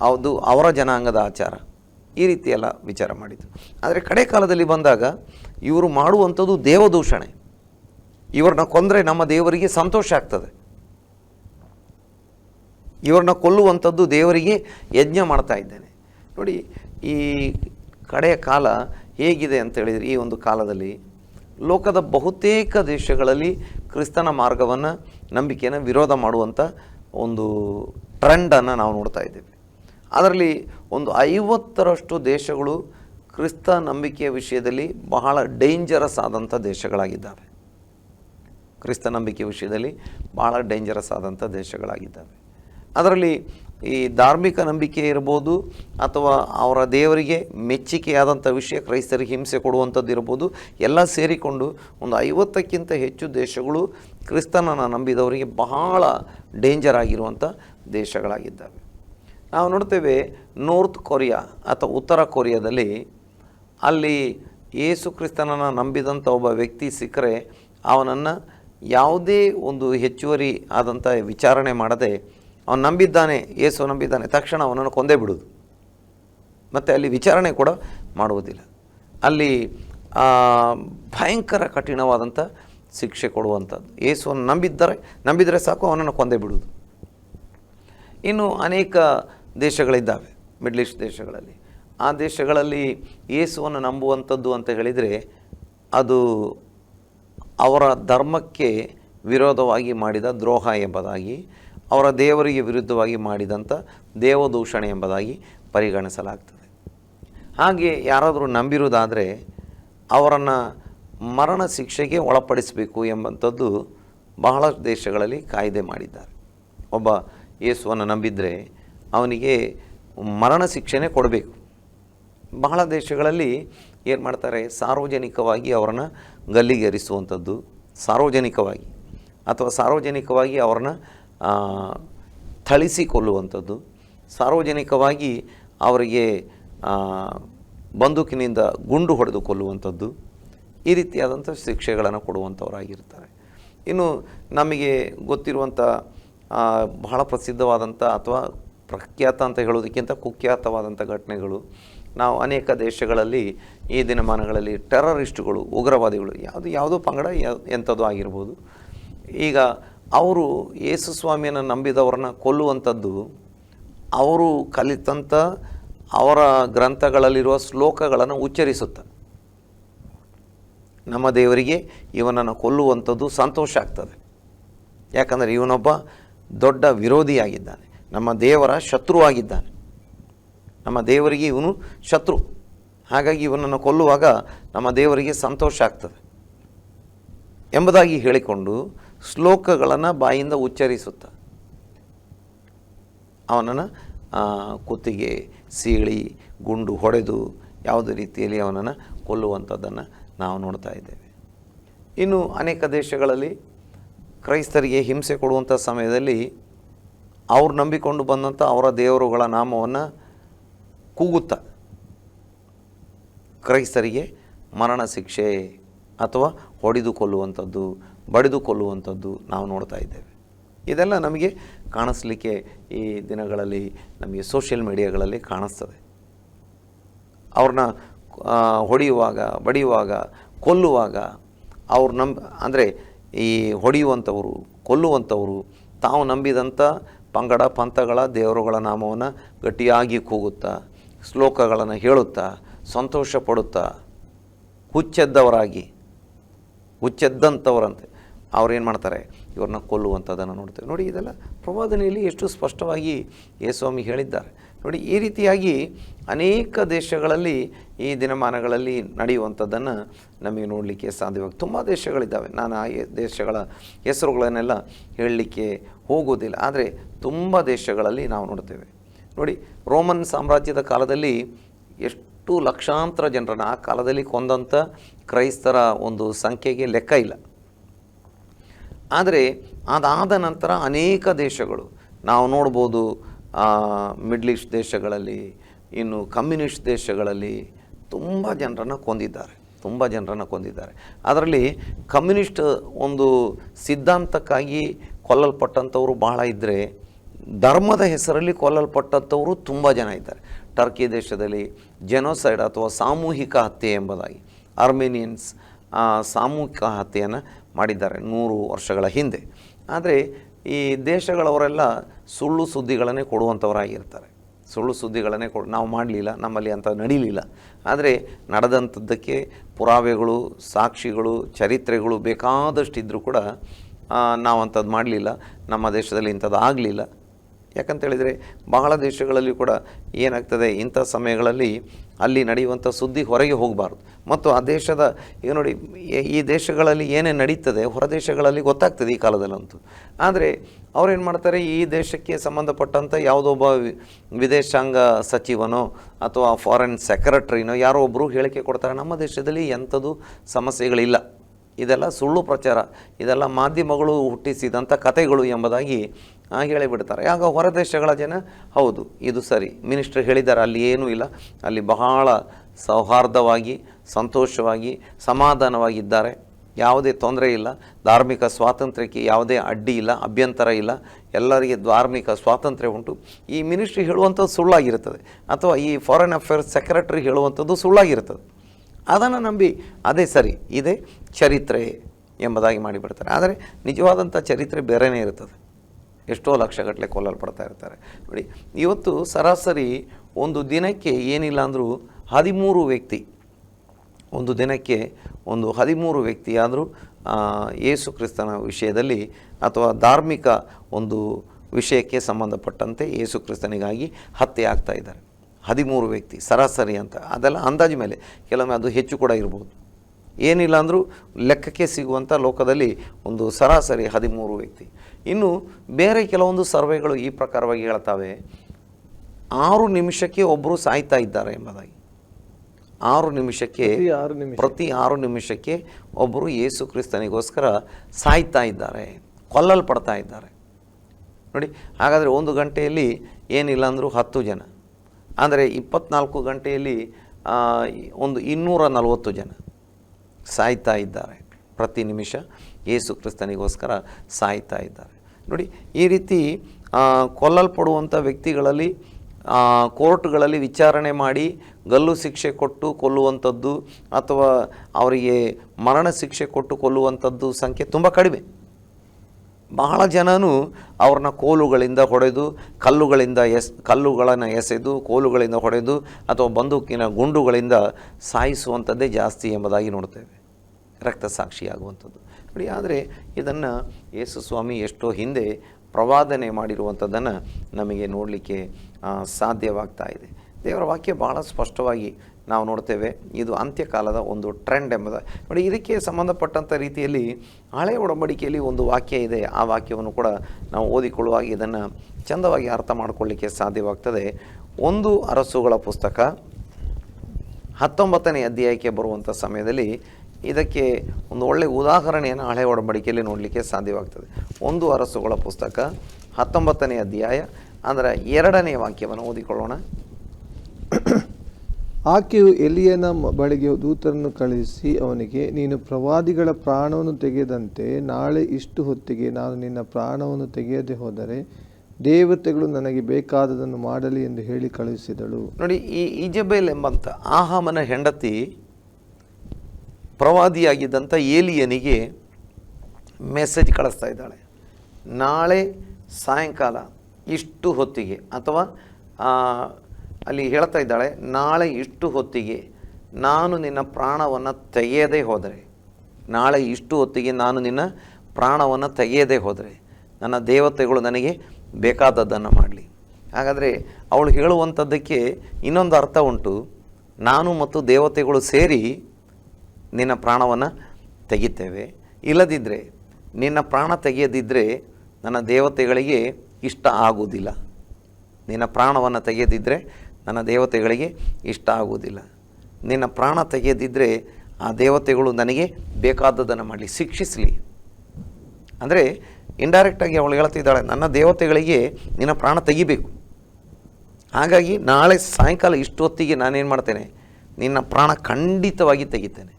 ಅದು ಅವರ ಜನಾಂಗದ ಆಚಾರ. ಈ ರೀತಿಯೆಲ್ಲ ವಿಚಾರ ಮಾಡಿದ್ದು. ಆದರೆ ಕಡೆ ಕಾಲದಲ್ಲಿ ಬಂದಾಗ, ಇವರು ಮಾಡುವಂಥದ್ದು ದೇವದೂಷಣೆ. ಇವ್ರನ್ನ ಕೊಂದರೆ ನಮ್ಮ ದೇವರಿಗೆ ಸಂತೋಷ ಆಗ್ತದೆ. ಇವ್ರನ್ನ ಕೊಲ್ಲುವಂಥದ್ದು ದೇವರಿಗೆ ಯಜ್ಞ ಮಾಡ್ತಾ ಇದ್ದೇನೆ. ನೋಡಿ, ಈ ಕಡೆಯ ಕಾಲ ಹೇಗಿದೆ ಅಂತ ಹೇಳಿದರೆ, ಈ ಒಂದು ಕಾಲದಲ್ಲಿ ಲೋಕದ ಬಹುತೇಕ ದೇಶಗಳಲ್ಲಿ ಕ್ರಿಸ್ತನ ಮಾರ್ಗವನ್ನು, ನಂಬಿಕೆಯನ್ನು ವಿರೋಧ ಮಾಡುವಂಥ ಒಂದು ಟ್ರೆಂಡನ್ನು ನಾವು ನೋಡ್ತಾ ಇದ್ದೇವೆ. ಅದರಲ್ಲಿ ಒಂದು ಐವತ್ತರಷ್ಟು ದೇಶಗಳು ಕ್ರಿಸ್ತ ನಂಬಿಕೆಯ ವಿಷಯದಲ್ಲಿ ಬಹಳ ಡೇಂಜರಸ್ ಆದಂಥ ದೇಶಗಳಾಗಿದ್ದಾವೆ. ಕ್ರಿಸ್ತ ನಂಬಿಕೆ ವಿಷಯದಲ್ಲಿ ಭಾಳ ಡೇಂಜರಸ್ ಆದಂಥ ದೇಶಗಳಾಗಿದ್ದಾವೆ. ಅದರಲ್ಲಿ ಈ ಧಾರ್ಮಿಕ ನಂಬಿಕೆ ಇರ್ಬೋದು ಅಥವಾ ಅವರ ದೇವರಿಗೆ ಮೆಚ್ಚುಗೆಯಾದಂಥ ವಿಷಯ ಕ್ರೈಸ್ತರಿಗೆ ಹಿಂಸೆ ಕೊಡುವಂಥದ್ದು ಇರ್ಬೋದು, ಎಲ್ಲ ಸೇರಿಕೊಂಡು ಒಂದು ಐವತ್ತಕ್ಕಿಂತ ಹೆಚ್ಚು ದೇಶಗಳು ಕ್ರಿಸ್ತನನ್ನು ನಂಬಿದವರಿಗೆ ಬಹಳ ಡೇಂಜರ್ ಆಗಿರುವಂಥ ದೇಶಗಳಾಗಿದ್ದಾವೆ. ನಾವು ನೋಡ್ತೇವೆ ನಾರ್ತ್ ಕೊರಿಯಾ ಅಥವಾ ಉತ್ತರ ಕೊರಿಯಾದಲ್ಲಿ ಅಲ್ಲಿ ಯೇಸು ಕ್ರಿಸ್ತನನ್ನು ನಂಬಿದಂಥ ಒಬ್ಬ ವ್ಯಕ್ತಿ ಸಿಕ್ಕರೆ ಅವನನ್ನು ಯಾವುದೇ ಒಂದು ಹೆಚ್ಚುವರಿ ಆದಂಥ ವಿಚಾರಣೆ ಮಾಡದೆ ಅವನು ನಂಬಿದ್ದಾನೆ ಏಸು ನಂಬಿದ್ದಾನೆ, ತಕ್ಷಣ ಅವನನ್ನು ಕೊಂದೇ ಬಿಡೋದು ಮತ್ತು ಅಲ್ಲಿ ವಿಚಾರಣೆ ಕೂಡ ಮಾಡುವುದಿಲ್ಲ. ಅಲ್ಲಿ ಭಯಂಕರ ಕಠಿಣವಾದಂಥ ಶಿಕ್ಷೆ ಕೊಡುವಂಥದ್ದು. ಯೇಸುವನ್ನು ನಂಬಿದ್ದರೆ, ನಂಬಿದರೆ ಸಾಕು, ಅವನನ್ನು ಕೊಂದೇ ಬಿಡುವುದು. ಇನ್ನು ಅನೇಕ ದೇಶಗಳಿದ್ದಾವೆ ಮಿಡ್ಲ್ ಈಸ್ಟ್ ದೇಶಗಳಲ್ಲಿ. ಆ ದೇಶಗಳಲ್ಲಿ ಯೇಸುವನ್ನು ನಂಬುವಂಥದ್ದು ಅಂತ ಹೇಳಿದರೆ, ಅದು ಅವರ ಧರ್ಮಕ್ಕೆ ವಿರೋಧವಾಗಿ ಮಾಡಿದ ದ್ರೋಹ ಎಂಬುದಾಗಿ ಅವರ ದೇವರಿಗೆ ವಿರುದ್ಧವಾಗಿ ಮಾಡಿದಂಥ ದೇವದೂಷಣೆ ಎಂಬುದಾಗಿ ಪರಿಗಣಿಸಲಾಗ್ತದೆ. ಹಾಗೆ ಯಾರಾದರೂ ನಂಬಿರುವುದಾದರೆ ಅವರನ್ನು ಮರಣ ಶಿಕ್ಷೆಗೆ ಒಳಪಡಿಸಬೇಕು ಎಂಬಂಥದ್ದು ಬಹಳ ದೇಶಗಳಲ್ಲಿ ಕಾಯ್ದೆ ಮಾಡಿದ್ದಾರೆ. ಒಬ್ಬ ಯೇಸುವನ್ನು ನಂಬಿದರೆ ಅವನಿಗೆ ಮರಣ ಶಿಕ್ಷೆನೇ ಕೊಡಬೇಕು. ಬಹಳ ದೇಶಗಳಲ್ಲಿ ಏನು ಮಾಡ್ತಾರೆ? ಸಾರ್ವಜನಿಕವಾಗಿ ಅವರನ್ನು ಗಲ್ಲಿಗೇರಿಸುವಂಥದ್ದು, ಸಾರ್ವಜನಿಕವಾಗಿ ಅಥವಾ ಸಾರ್ವಜನಿಕವಾಗಿ ಅವರನ್ನ ಆ, ಥಳಿಸಿ ಕೊಲ್ಲುವಂಥದ್ದು ಸಾರ್ವಜನಿಕವಾಗಿ ಅವರಿಗೆ ಬಂದೂಕಿನಿಂದ ಗುಂಡು ಹೊಡೆದು ಕೊಲ್ಲುವಂಥದ್ದು. ಈ ರೀತಿಯಾದಂಥ ಶಿಕ್ಷೆಗಳನ್ನು ಕೊಡುವಂಥವರಾಗಿರ್ತಾರೆ. ಇನ್ನು ನಮಗೆ ಗೊತ್ತಿರುವಂಥ ಬಹಳ ಪ್ರಸಿದ್ಧವಾದಂಥ ಅಥವಾ ಪ್ರಖ್ಯಾತ ಅಂತ ಹೇಳೋದಕ್ಕಿಂತ ಕುಖ್ಯಾತವಾದಂಥ ಘಟನೆಗಳು. ನಾವು ಅನೇಕ ದೇಶಗಳಲ್ಲಿ ಈ ದಿನಮಾನಗಳಲ್ಲಿ ಟೆರರಿಸ್ಟ್ಗಳು ಉಗ್ರವಾದಿಗಳು ಯಾವುದು ಯಾವುದೋ ಪಂಗಡ ಎಂಥದ್ದು ಆಗಿರ್ಬೋದು. ಈಗ ಅವರು ಯೇಸು ಸ್ವಾಮಿಯನ್ನು ನಂಬಿದವರನ್ನ ಕೊಲ್ಲುವಂಥದ್ದು ಅವರು ಕಲಿತಂಥ ಅವರ ಗ್ರಂಥಗಳಲ್ಲಿರುವ ಶ್ಲೋಕಗಳನ್ನು ಉಚ್ಚರಿಸುತ್ತಾ. ನಮ್ಮ ದೇವರಿಗೆ ಇವನನ್ನು ಕೊಲ್ಲುವಂಥದ್ದು ಸಂತೋಷ ಆಗ್ತದೆ. ಯಾಕಂದರೆ ಇವನೊಬ್ಬ ದೊಡ್ಡ ವಿರೋಧಿಯಾಗಿದ್ದಾನೆ. ನಮ್ಮ ದೇವರ ಶತ್ರುವಾಗಿದ್ದಾನೆ ನಮ್ಮ ದೇವರಿಗೆ ಇವನು ಶತ್ರು. ಹಾಗಾಗಿ ಇವನನ್ನು ಕೊಲ್ಲುವಾಗ ನಮ್ಮ ದೇವರಿಗೆ ಸಂತೋಷ ಆಗ್ತದೆ. ಎಂಬುದಾಗಿ ಹೇಳಿಕೊಂಡು ಶ್ಲೋಕಗಳನ್ನು ಬಾಯಿಂದ ಉಚ್ಚರಿಸುತ್ತ. ಅವನನ್ನು ಕುತ್ತಿಗೆ ಸೀಳಿ, ಗುಂಡು ಹೊಡೆದು ಯಾವುದೇ ರೀತಿಯಲ್ಲಿ ಅವನನ್ನು ಕೊಲ್ಲುವಂಥದ್ದನ್ನು ನಾವು ನೋಡ್ತಾ ಇದ್ದೇವೆ. ಇನ್ನು ಅನೇಕ ದೇಶಗಳಲ್ಲಿ ಕ್ರೈಸ್ತರಿಗೆ ಹಿಂಸೆ ಕೊಡುವಂಥ ಸಮಯದಲ್ಲಿ ಅವ್ರು ನಂಬಿಕೊಂಡು ಬಂದಂಥ ಅವರ ದೇವರುಗಳ ನಾಮವನ್ನು ಕೂಗುತ್ತಾ. ಕ್ರೈಸ್ತರಿಗೆ ಮರಣ ಶಿಕ್ಷೆ ಅಥವಾ ಹೊಡೆದು ಕೊಲ್ಲುವಂಥದ್ದು ಬಡಿದು ಕೊಲ್ಲುವಂಥದ್ದು ನಾವು ನೋಡ್ತಾ ಇದ್ದೇವೆ. ಇದೆಲ್ಲ ನಮಗೆ ಕಾಣಿಸ್ಲಿಕ್ಕೆ ಈ ದಿನಗಳಲ್ಲಿ ನಮಗೆ ಸೋಷಿಯಲ್ ಮೀಡಿಯಾಗಳಲ್ಲಿ ಕಾಣಿಸ್ತದೆ. ಅವ್ರನ್ನ ಹೊಡೆಯುವಾಗ, ಬಡಿಯುವಾಗ, ಕೊಲ್ಲುವಾಗ ಅವ್ರು ನಂಬ ಅಂದರೆ ಈ ಹೊಡೆಯುವಂಥವರು, ಕೊಲ್ಲುವಂಥವರು ತಾವು ನಂಬಿದಂಥ ಪಂಗಡ, ಪಂಥಗಳ, ದೇವರುಗಳ ನಾಮವನ್ನು ಗಟ್ಟಿಯಾಗಿ ಕೂಗುತ್ತಾ, ಶ್ಲೋಕಗಳನ್ನು ಹೇಳುತ್ತಾ ಸಂತೋಷ ಪಡುತ್ತಾ ಹುಚ್ಚೆದ್ದವರಾಗಿ, ಹುಚ್ಚೆದ್ದಂಥವ್ರಂತೆ. ಅವ್ರು ಏನು ಮಾಡ್ತಾರೆ? ಇವ್ರನ್ನ ಕೊಲ್ಲುವಂಥದ್ದನ್ನು ನೋಡ್ತೇವೆ. ನೋಡಿ, ಇದೆಲ್ಲ ಪ್ರವಾದನೆಯಲ್ಲಿ ಎಷ್ಟು ಸ್ಪಷ್ಟವಾಗಿ ಯೇಸ್ವಾಮಿ ಹೇಳಿದ್ದಾರೆ. ನೋಡಿ, ಈ ರೀತಿಯಾಗಿ ಅನೇಕ ದೇಶಗಳಲ್ಲಿ ಈ ದಿನಮಾನಗಳಲ್ಲಿ ನಡೆಯುವಂಥದ್ದನ್ನು ನಮಗೆ ನೋಡಲಿಕ್ಕೆ ಸಾಧ್ಯವಾಗಿ, ತುಂಬ ದೇಶಗಳಿದ್ದಾವೆ. ನಾನು ಆ ದೇಶಗಳ ಹೆಸರುಗಳನ್ನೆಲ್ಲ ಹೇಳಲಿಕ್ಕೆ ಹೋಗೋದಿಲ್ಲ ಆದರೆ ತುಂಬ ದೇಶಗಳಲ್ಲಿ ನಾವು ನೋಡ್ತೇವೆ. ನೋಡಿ, ರೋಮನ್ ಸಾಮ್ರಾಜ್ಯದ ಕಾಲದಲ್ಲಿ ಎಷ್ಟು ಲಕ್ಷಾಂತರ ಜನರನ್ನು ಆ ಕಾಲದಲ್ಲಿ ಕೊಂದಂಥ ಕ್ರೈಸ್ತರ ಒಂದು ಸಂಖ್ಯೆಗೆ ಲೆಕ್ಕ ಇಲ್ಲ. ಆದರೆ ಅದಾದ ನಂತರ ಅನೇಕ ದೇಶಗಳು, ನಾವು ನೋಡ್ಬೋದು ಮಿಡ್ಲ್ ಈಸ್ಟ್ ದೇಶಗಳಲ್ಲಿ, ಇನ್ನು ಕಮ್ಯುನಿಸ್ಟ್ ದೇಶಗಳಲ್ಲಿ ತುಂಬ ಜನರನ್ನು ಕೊಂದಿದ್ದಾರೆ, ತುಂಬ ಜನರನ್ನು ಕೊಂದಿದ್ದಾರೆ. ಅದರಲ್ಲಿ ಕಮ್ಯುನಿಸ್ಟ್ ಒಂದು ಸಿದ್ಧಾಂತಕ್ಕಾಗಿ ಕೊಲ್ಲಲ್ಪಟ್ಟಂಥವರು ಬಹಳ ಇದ್ದರೆ ಧರ್ಮದ ಹೆಸರಲ್ಲಿ ಕೊಲ್ಲಲ್ಪಟ್ಟಂಥವರು ತುಂಬ ಜನ ಇದ್ದಾರೆ. ಟರ್ಕಿ ದೇಶದಲ್ಲಿ ಜೆನೋಸೈಡ್ ಅಥವಾ ಸಾಮೂಹಿಕ ಹತ್ಯೆ ಎಂಬುದಾಗಿ ಅರ್ಮೇನಿಯನ್ಸ್ ಸಾಮೂಹಿಕ ಹತ್ಯೆಯನ್ನು ಮಾಡಿದ್ದಾರೆ ನೂರು ವರ್ಷಗಳ ಹಿಂದೆ. ಆದರೆ ಈ ದೇಶಗಳವರೆಲ್ಲ ಸುಳ್ಳು ಸುದ್ದಿಗಳನ್ನೇ ಕೊಡುವಂಥವರಾಗಿರ್ತಾರೆ. ಸುಳ್ಳು ಸುದ್ದಿಗಳನ್ನೇ ಕೊಡು, ನಾವು ಮಾಡಲಿಲ್ಲ, ನಮ್ಮಲ್ಲಿ ಅಂತ ನಡೀಲಿಲ್ಲ. ಆದರೆ ನಡೆದಂಥದ್ದಕ್ಕೆ ಪುರಾವೆಗಳು, ಸಾಕ್ಷಿಗಳು, ಚರಿತ್ರೆಗಳು ಬೇಕಾದಷ್ಟಿದ್ದರೂ ಕೂಡ ನಾವು ಅಂಥದ್ದು ಮಾಡಲಿಲ್ಲ. ನಮ್ಮ ದೇಶದಲ್ಲಿ ಇಂಥದ್ದು ಆಗಲಿಲ್ಲ ಯಾಕಂತೇಳಿದರೆ ಬಹಳ ದೇಶಗಳಲ್ಲಿ ಕೂಡ ಏನಾಗ್ತದೆ, ಇಂಥ ಸಮಯಗಳಲ್ಲಿ ಅಲ್ಲಿ ನಡೆಯುವಂಥ ಸುದ್ದಿ ಹೊರಗೆ ಹೋಗಬಾರ್ದು. ಮತ್ತು ಆ ದೇಶದ, ಈಗ ನೋಡಿ, ಈ- ದೇಶಗಳಲ್ಲಿ ಏನೇ ನಡೀತದೆ, ಹೊರ ದೇಶಗಳಲ್ಲಿ ಗೊತ್ತಾಗ್ತದೆ ಈ ಕಾಲದಲ್ಲಂತೂ. ಆದರೆ ಅವ್ರೇನು ಮಾಡ್ತಾರೆ, ಈ ದೇಶಕ್ಕೆ ಸಂಬಂಧಪಟ್ಟಂಥ ಯಾವುದೊಬ್ಬ ವಿದೇಶಾಂಗ ಸಚಿವನೋ ಅಥವಾ ಫಾರಿನ್ ಸೆಕ್ರೆಟ್ರಿನೋ ಯಾರೋ ಒಬ್ಬರು ಹೇಳಿಕೆ ಕೊಡ್ತಾರೆ, ನಮ್ಮ ದೇಶದಲ್ಲಿ ಎಂಥದ್ದು ಸಮಸ್ಯೆಗಳಿಲ್ಲ. ಇದೆಲ್ಲ ಸುಳ್ಳು ಪ್ರಚಾರ, ಇದೆಲ್ಲ ಮಾಧ್ಯಮಗಳು ಹುಟ್ಟಿಸಿದಂಥ ಕಥೆಗಳು ಎಂಬುದಾಗಿ ಹೇಳಿಬಿಡ್ತಾರೆ ಆಗ ಹೊರ ದೇಶಗಳ ಜನ, ಹೌದು, ಇದು ಸರಿ. ಮಿನಿಸ್ಟರ್ ಹೇಳಿದ್ದಾರೆ, ಅಲ್ಲಿ ಏನೂ ಇಲ್ಲ. ಅಲ್ಲಿ ಬಹಳ ಸೌಹಾರ್ದವಾಗಿ, ಸಂತೋಷವಾಗಿ, ಸಮಾಧಾನವಾಗಿದ್ದಾರೆ. ಯಾವುದೇ ತೊಂದರೆ ಇಲ್ಲ. ಧಾರ್ಮಿಕ ಸ್ವಾತಂತ್ರ್ಯಕ್ಕೆ ಯಾವುದೇ ಅಡ್ಡಿ ಇಲ್ಲ, ಅಭ್ಯಂತರ ಇಲ್ಲ. ಎಲ್ಲರಿಗೆ ಧಾರ್ಮಿಕ ಸ್ವಾತಂತ್ರ್ಯ ಉಂಟು. ಈ ಮಿನಿಸ್ಟ್ರಿ ಹೇಳುವಂಥದ್ದು ಸುಳ್ಳಾಗಿರುತ್ತದೆ. ಅಥವಾ ಈ ಫಾರಿನ್ ಅಫೇರ್ಸ್ ಸೆಕ್ರೆಟರಿ ಹೇಳುವಂಥದ್ದು ಸುಳ್ಳಾಗಿರುತ್ತದೆ. ಅದನ್ನು ನಂಬಿ ಅದೇ ಸರಿ, ಇದೇ, ಚರಿತ್ರೆ ಎಂಬುದಾಗಿ ಮಾಡಿಬಿಡ್ತಾರೆ. ಆದರೆ ನಿಜವಾದಂಥ ಚರಿತ್ರೆ ಬೇರೆಯೇ ಇರ್ತದೆ ಎಷ್ಟೋ ಲಕ್ಷಗಟ್ಟಲೆ ಕೊಲ್ಲಲ್ಪಡ್ತಾ ಇರ್ತಾರೆ. ನೋಡಿ, ಇವತ್ತು ಸರಾಸರಿ ಒಂದು ದಿನಕ್ಕೆ ಏನಿಲ್ಲ ಅಂದರೂ ಹದಿಮೂರು ವ್ಯಕ್ತಿ, ಒಂದು ದಿನಕ್ಕೆ ಒಂದು ಹದಿಮೂರು ವ್ಯಕ್ತಿಯಾದರೂ ಯೇಸು ಕ್ರಿಸ್ತನ ವಿಷಯದಲ್ಲಿ ಅಥವಾ ಧಾರ್ಮಿಕ ಒಂದು ವಿಷಯಕ್ಕೆ ಸಂಬಂಧಪಟ್ಟಂತೆ ಯೇಸು ಕ್ರಿಸ್ತನಿಗಾಗಿ ಹತ್ಯೆ ಆಗ್ತಾ ಇದ್ದಾರೆ. ಹದಿಮೂರು ವ್ಯಕ್ತಿ, ಸರಾಸರಿ ಅಂತ. ಅದೆಲ್ಲ ಅಂದಾಜು ಮೇಲೆ ಕೆಲವೊಮ್ಮೆ ಅದು ಹೆಚ್ಚು ಕೂಡ ಇರ್ಬೋದು. ಏನಿಲ್ಲ ಅಂದರೂ ಲೆಕ್ಕಕ್ಕೆ ಸಿಗುವಂಥ ಲೋಕದಲ್ಲಿ ಒಂದು ಸರಾಸರಿ ಹದಿಮೂರು ವ್ಯಕ್ತಿ. ಇನ್ನು ಬೇರೆ ಕೆಲವೊಂದು ಸರ್ವೆಗಳು ಈ ಪ್ರಕಾರವಾಗಿ ಹೇಳ್ತವೆ. ಆರು ನಿಮಿಷಕ್ಕೆ ಒಬ್ಬರು ಸಾಯ್ತಾ ಇದ್ದಾರೆ ಎಂಬುದಾಗಿ. ಆರು ನಿಮಿಷಕ್ಕೆ ಪ್ರತಿ ಆರು ನಿಮಿಷಕ್ಕೆ ಒಬ್ಬರು ಯೇಸು ಕ್ರಿಸ್ತನಿಗೋಸ್ಕರ ಸಾಯ್ತಾ ಇದ್ದಾರೆ ಕೊಲ್ಲಲ್ಪಡ್ತಾ ಇದ್ದಾರೆ. ನೋಡಿ ಹಾಗಾದರೆ ಒಂದು ಗಂಟೆಯಲ್ಲಿ ಏನಿಲ್ಲ ಅಂದರೂ ಹತ್ತು ಜನ. ಅಂದರೆ ಇಪ್ಪತ್ನಾಲ್ಕು ಗಂಟೆಯಲ್ಲಿ ಒಂದು ಇನ್ನೂರ ನಲವತ್ತು ಜನ ಸಾಯ್ತಾ ಇದ್ದಾರೆ ಪ್ರತಿ ನಿಮಿಷ. ಯೇಸು ಕ್ರಿಸ್ತನಿಗೋಸ್ಕರ ಸಾಯ್ತಾ ಇದ್ದಾರೆ. ನೋಡಿ, ಈ ರೀತಿ ಕೊಲ್ಲಲ್ಪಡುವಂಥ ವ್ಯಕ್ತಿಗಳಲ್ಲಿ ಕೋರ್ಟ್ಗಳಲ್ಲಿ ವಿಚಾರಣೆ ಮಾಡಿ, ಗಲ್ಲು ಶಿಕ್ಷೆ ಕೊಟ್ಟು ಕೊಲ್ಲುವಂಥದ್ದು ಅಥವಾ ಅವರಿಗೆ ಮರಣ ಶಿಕ್ಷೆ ಕೊಟ್ಟು ಕೊಲ್ಲುವಂಥದ್ದು ಸಂಖ್ಯೆ ತುಂಬ ಕಡಿಮೆ. ಬಹಳ ಜನನು ಅವ್ರನ್ನ ಕೋಲುಗಳಿಂದ ಹೊಡೆದು, ಕಲ್ಲುಗಳಿಂದ ಎಸ್, ಕಲ್ಲುಗಳನ್ನು ಎಸೆದು, ಕೋಲುಗಳಿಂದ ಹೊಡೆದು ಅಥವಾ ಬಂದೂಕಿನ ಗುಂಡುಗಳಿಂದ ಸಾಯಿಸುವಂಥದ್ದೇ ಜಾಸ್ತಿ ಎಂಬುದಾಗಿ ನೋಡ್ತೇವೆ. ರಕ್ತ ಸಾಕ್ಷಿಯಾಗುವಂಥದ್ದು ನೋಡಿ ಆದರೆ ಇದನ್ನು ಯೇಸು ಸ್ವಾಮಿ ಎಷ್ಟೋ ಹಿಂದೆ ಪ್ರವಾದನೆ ಮಾಡಿರುವಂಥದ್ದನ್ನು ನಮಗೆ ನೋಡಲಿಕ್ಕೆ ಸಾಧ್ಯವಾಗ್ತಾ ಇದೆ. ದೇವರ ವಾಕ್ಯ ಭಾಳ ಸ್ಪಷ್ಟವಾಗಿ ನಾವು ನೋಡ್ತೇವೆ. ಇದು ಅಂತ್ಯಕಾಲದ ಒಂದು ಟ್ರೆಂಡ್ ಎಂಬುದ ನೋಡಿ, ಇದಕ್ಕೆ ಸಂಬಂಧಪಟ್ಟಂಥ ರೀತಿಯಲ್ಲಿ ಹಳೆಯ ಒಡಂಬಡಿಕೆಯಲ್ಲಿ ಒಂದು ವಾಕ್ಯ ಇದೆ. ಆ ವಾಕ್ಯವನ್ನು ಕೂಡ ನಾವು ಓದಿಕೊಳ್ಳುವಾಗ ಇದನ್ನು ಚಂದವಾಗಿ ಅರ್ಥ ಮಾಡಿಕೊಳ್ಳಿಕ್ಕೆ ಸಾಧ್ಯವಾಗ್ತದೆ. ಒಂದು ಅರಸುಗಳ ಪುಸ್ತಕ ಹತ್ತೊಂಬತ್ತನೇ ಅಧ್ಯಾಯಕ್ಕೆ ಬರುವಂಥ ಸಮಯದಲ್ಲಿ ಇದಕ್ಕೆ ಒಂದು ಒಳ್ಳೆಯ ಉದಾಹರಣೆಯನ್ನು ಹಳೆ ಒಡಂಬಡಿಕೆಯಲ್ಲಿ ನೋಡಲಿಕ್ಕೆ ಸಾಧ್ಯವಾಗ್ತದೆ. ಒಂದು ಅರಸುಗಳ ಪುಸ್ತಕ ಹತ್ತೊಂಬತ್ತನೇ ಅಧ್ಯಾಯ ಅಂದರೆ ಎರಡನೇ ವಾಕ್ಯವನ್ನು ಓದಿಕೊಳ್ಳೋಣ. ಆಕೆಯು ಎಲಿಯನ ಬಳಿಗೆ ದೂತರನ್ನು ಕಳುಹಿಸಿ ಅವನಿಗೆ ನೀನು ಪ್ರವಾದಿಗಳ ಪ್ರಾಣವನ್ನು ತೆಗೆದಂತೆ ನಾಳೆ ಇಷ್ಟು ಹೊತ್ತಿಗೆ ನಾನು ನಿನ್ನ ಪ್ರಾಣವನ್ನು ತೆಗೆಯದೆ ಹೋದರೆ ದೇವತೆಗಳು ನನಗೆ ಬೇಕಾದದನ್ನು ಮಾಡಲಿ ಎಂದು ಹೇಳಿ ಕಳುಹಿಸಿದಳು. ನೋಡಿ ಈ ಈಜಬೇಲ್ ಎಂಬಂಥ ಆಹಾಮನ ಹೆಂಡತಿ ಪ್ರವಾದಿಯಾಗಿದ್ದಂಥ ಏಲಿಯನಿಗೆ ಮೆಸೇಜ್ ಕಳಿಸ್ತಾ ಇದ್ದಾಳೆ. ನಾಳೆ ಸಾಯಂಕಾಲ ಇಷ್ಟು ಹೊತ್ತಿಗೆ ಅಥವಾ ಅಲ್ಲಿ ಹೇಳ್ತಾ ಇದ್ದಾಳೆ, ನಾಳೆ ಇಷ್ಟು ಹೊತ್ತಿಗೆ ನಾನು ನಿನ್ನ ಪ್ರಾಣವನ್ನು ತೆಗೆಯದೇ ಹೋದರೆ, ನಾಳೆ ಇಷ್ಟು ಹೊತ್ತಿಗೆ ನಾನು ನಿನ್ನ ಪ್ರಾಣವನ್ನು ತೆಗೆಯದೇ ಹೋದರೆ, ನನ್ನ ದೇವತೆಗಳು ನನಗೆ ಬೇಕಾದದ್ದನ್ನು ಮಾಡಲಿ. ಹಾಗಾದರೆ ಅವಳು ಹೇಳುವಂಥದ್ದಕ್ಕೆ ಇನ್ನೊಂದು ಅರ್ಥ ಉಂಟು. ನಾನು ಮತ್ತು ದೇವತೆಗಳು ಸೇರಿ ನಿನ್ನ ಪ್ರಾಣವನ್ನು ತೆಗಿತೇವೆ. ಇಲ್ಲದಿದ್ದರೆ ನಿನ್ನ ಪ್ರಾಣ ತೆಗೆಯದಿದ್ದರೆ ನನ್ನ ದೇವತೆಗಳಿಗೆ ಇಷ್ಟ ಆಗುವುದಿಲ್ಲ. ನಿನ್ನ ಪ್ರಾಣವನ್ನು ತೆಗೆಯದಿದ್ದರೆ ನನ್ನ ದೇವತೆಗಳಿಗೆ ಇಷ್ಟ ಆಗುವುದಿಲ್ಲ. ನಿನ್ನ ಪ್ರಾಣ ತೆಗೆಯದಿದ್ದರೆ ಆ ದೇವತೆಗಳು ನನಗೆ ಬೇಕಾದದ್ದನ್ನು ಮಾಡಲಿ, ಶಿಕ್ಷಿಸಲಿ. ಅಂದರೆ ಇಂಡೈರೆಕ್ಟಾಗಿ ಅವಳು ಹೇಳ್ತಿದ್ದಾಳೆ, ನನ್ನ ದೇವತೆಗಳಿಗೆ ನಿನ್ನ ಪ್ರಾಣ ತೆಗಿಬೇಕು. ಹಾಗಾಗಿ ನಾಳೆ ಸಾಯಂಕಾಲ ಇಷ್ಟೊತ್ತಿಗೆ ನಾನೇನು ಮಾಡ್ತೇನೆ, ನಿನ್ನ ಪ್ರಾಣ ಖಂಡಿತವಾಗಿ ತೆಗಿತೇನೆ.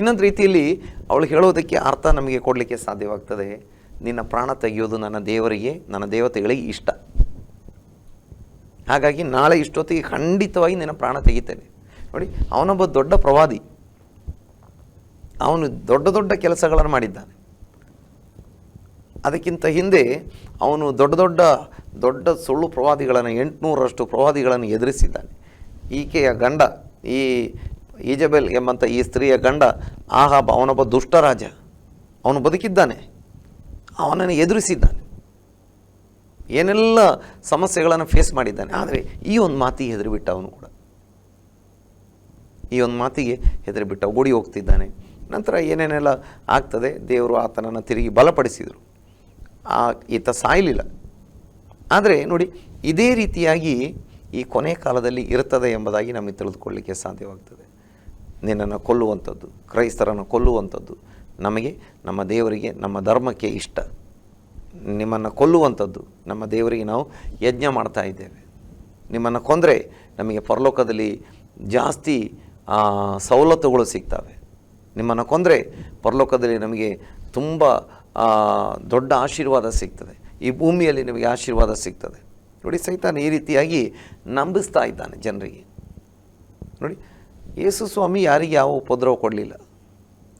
ಇನ್ನೊಂದು ರೀತಿಯಲ್ಲಿ ಅವಳು ಹೇಳೋದಕ್ಕೆ ಅರ್ಥ ನಮಗೆ ಕೊಡಲಿಕ್ಕೆ ಸಾಧ್ಯವಾಗ್ತದೆ. ನಿನ್ನ ಪ್ರಾಣ ತೆಗೆಯೋದು ನನ್ನ ದೇವರಿಗೆ, ನನ್ನ ದೇವತೆಗಳಿಗೆ ಇಷ್ಟ. ಹಾಗಾಗಿ ನಾಳೆ ಇಷ್ಟೊತ್ತಿಗೆ ಖಂಡಿತವಾಗಿ ನಿನ್ನ ಪ್ರಾಣ ತೆಗಿತೇನೆ. ನೋಡಿ, ಅವನೊಬ್ಬ ದೊಡ್ಡ ಪ್ರವಾದಿ. ಅವನು ದೊಡ್ಡ ದೊಡ್ಡ ಕೆಲಸಗಳನ್ನು ಮಾಡಿದ್ದಾನೆ. ಅದಕ್ಕಿಂತ ಹಿಂದೆ ಅವನು ದೊಡ್ಡ ದೊಡ್ಡ ದೊಡ್ಡ ಸುಳ್ಳು ಪ್ರವಾದಿಗಳನ್ನು ಎಂಟುನೂರಷ್ಟು ಪ್ರವಾದಿಗಳನ್ನು ಎದುರಿಸಿದ್ದಾನೆ. ಈಕೆಯ ಗಂಡ, ಈ ಈಜಬೆಲ್ ಎಂಬಂಥ ಈ ಸ್ತ್ರೀಯ ಗಂಡ ಆಹಾಬ ಅವನೊಬ್ಬ ದುಷ್ಟರಾಜ ಅವನು ಬದುಕಿದ್ದಾನೆ. ಅವನನ್ನು ಎದುರಿಸಿದ್ದಾನೆ. ಏನೆಲ್ಲ ಸಮಸ್ಯೆಗಳನ್ನು ಫೇಸ್ ಮಾಡಿದ್ದಾನೆ. ಆದರೆ ಈ ಒಂದು ಮಾತಿಗೆ ಹೆದರಿಬಿಟ್ಟ ಅವನು ಕೂಡ. ಈ ಒಂದು ಮಾತಿಗೆ ಹೆದರಿಬಿಟ್ಟ ಓಡಿ ಹೋಗ್ತಿದ್ದಾನೆ. ನಂತರ ಏನೇನೆಲ್ಲ ಆಗ್ತದೆ? ದೇವರು ಆತನನ್ನು ತಿರುಗಿ ಬಲಪಡಿಸಿದರು. ಆ, ಈತ ಸಾಯಲಿಲ್ಲ. ಆದರೆ ನೋಡಿ, ಇದೇ ರೀತಿಯಾಗಿ ಈ ಕೊನೆ ಕಾಲದಲ್ಲಿ ಇರ್ತದೆ ಎಂಬುದಾಗಿ ನಮಗೆ ತಿಳಿದುಕೊಳ್ಳಲಿಕ್ಕೆ ಸಾಧ್ಯವಾಗ್ತದೆ. ನಿನ್ನನ್ನು ಕೊಲ್ಲುವಂಥದ್ದು, ಕ್ರೈಸ್ತರನ್ನು ಕೊಲ್ಲುವಂಥದ್ದು, ನಮಗೆ ನಮ್ಮ ದೇವರಿಗೆ, ನಮ್ಮ ಧರ್ಮಕ್ಕೆ ಇಷ್ಟ. ನಿಮ್ಮನ್ನು ಕೊಲ್ಲುವಂಥದ್ದು, ನಮ್ಮ ದೇವರಿಗೆ ನಾವು ಯಜ್ಞ ಮಾಡ್ತಾ ಇದ್ದೇವೆ. ನಿಮ್ಮನ್ನು ಕೊಂದರೆ ನಮಗೆ ಪರಲೋಕದಲ್ಲಿ ಜಾಸ್ತಿ ಸವಲತ್ತುಗಳು ಸಿಗ್ತವೆ. ನಿಮ್ಮನ್ನು ಕೊಂದರೆ ಪರಲೋಕದಲ್ಲಿ ನಮಗೆ ತುಂಬ ದೊಡ್ಡ ಆಶೀರ್ವಾದ ಸಿಗ್ತದೆ. ಈ ಭೂಮಿಯಲ್ಲಿ ನಿಮಗೆ ಆಶೀರ್ವಾದ ಸಿಗ್ತದೆ. ನೋಡಿ, ಸೈತಾನ ಈ ರೀತಿಯಾಗಿ ನಂಬಿಸ್ತಾ ಇದ್ದಾನೆ ಜನರಿಗೆ. ನೋಡಿ ಯೇಸು ಸ್ವಾಮಿ ಯಾರಿಗೆ ಯಾವ ಉಪದ್ರವ ಕೊಡಲಿಲ್ಲ?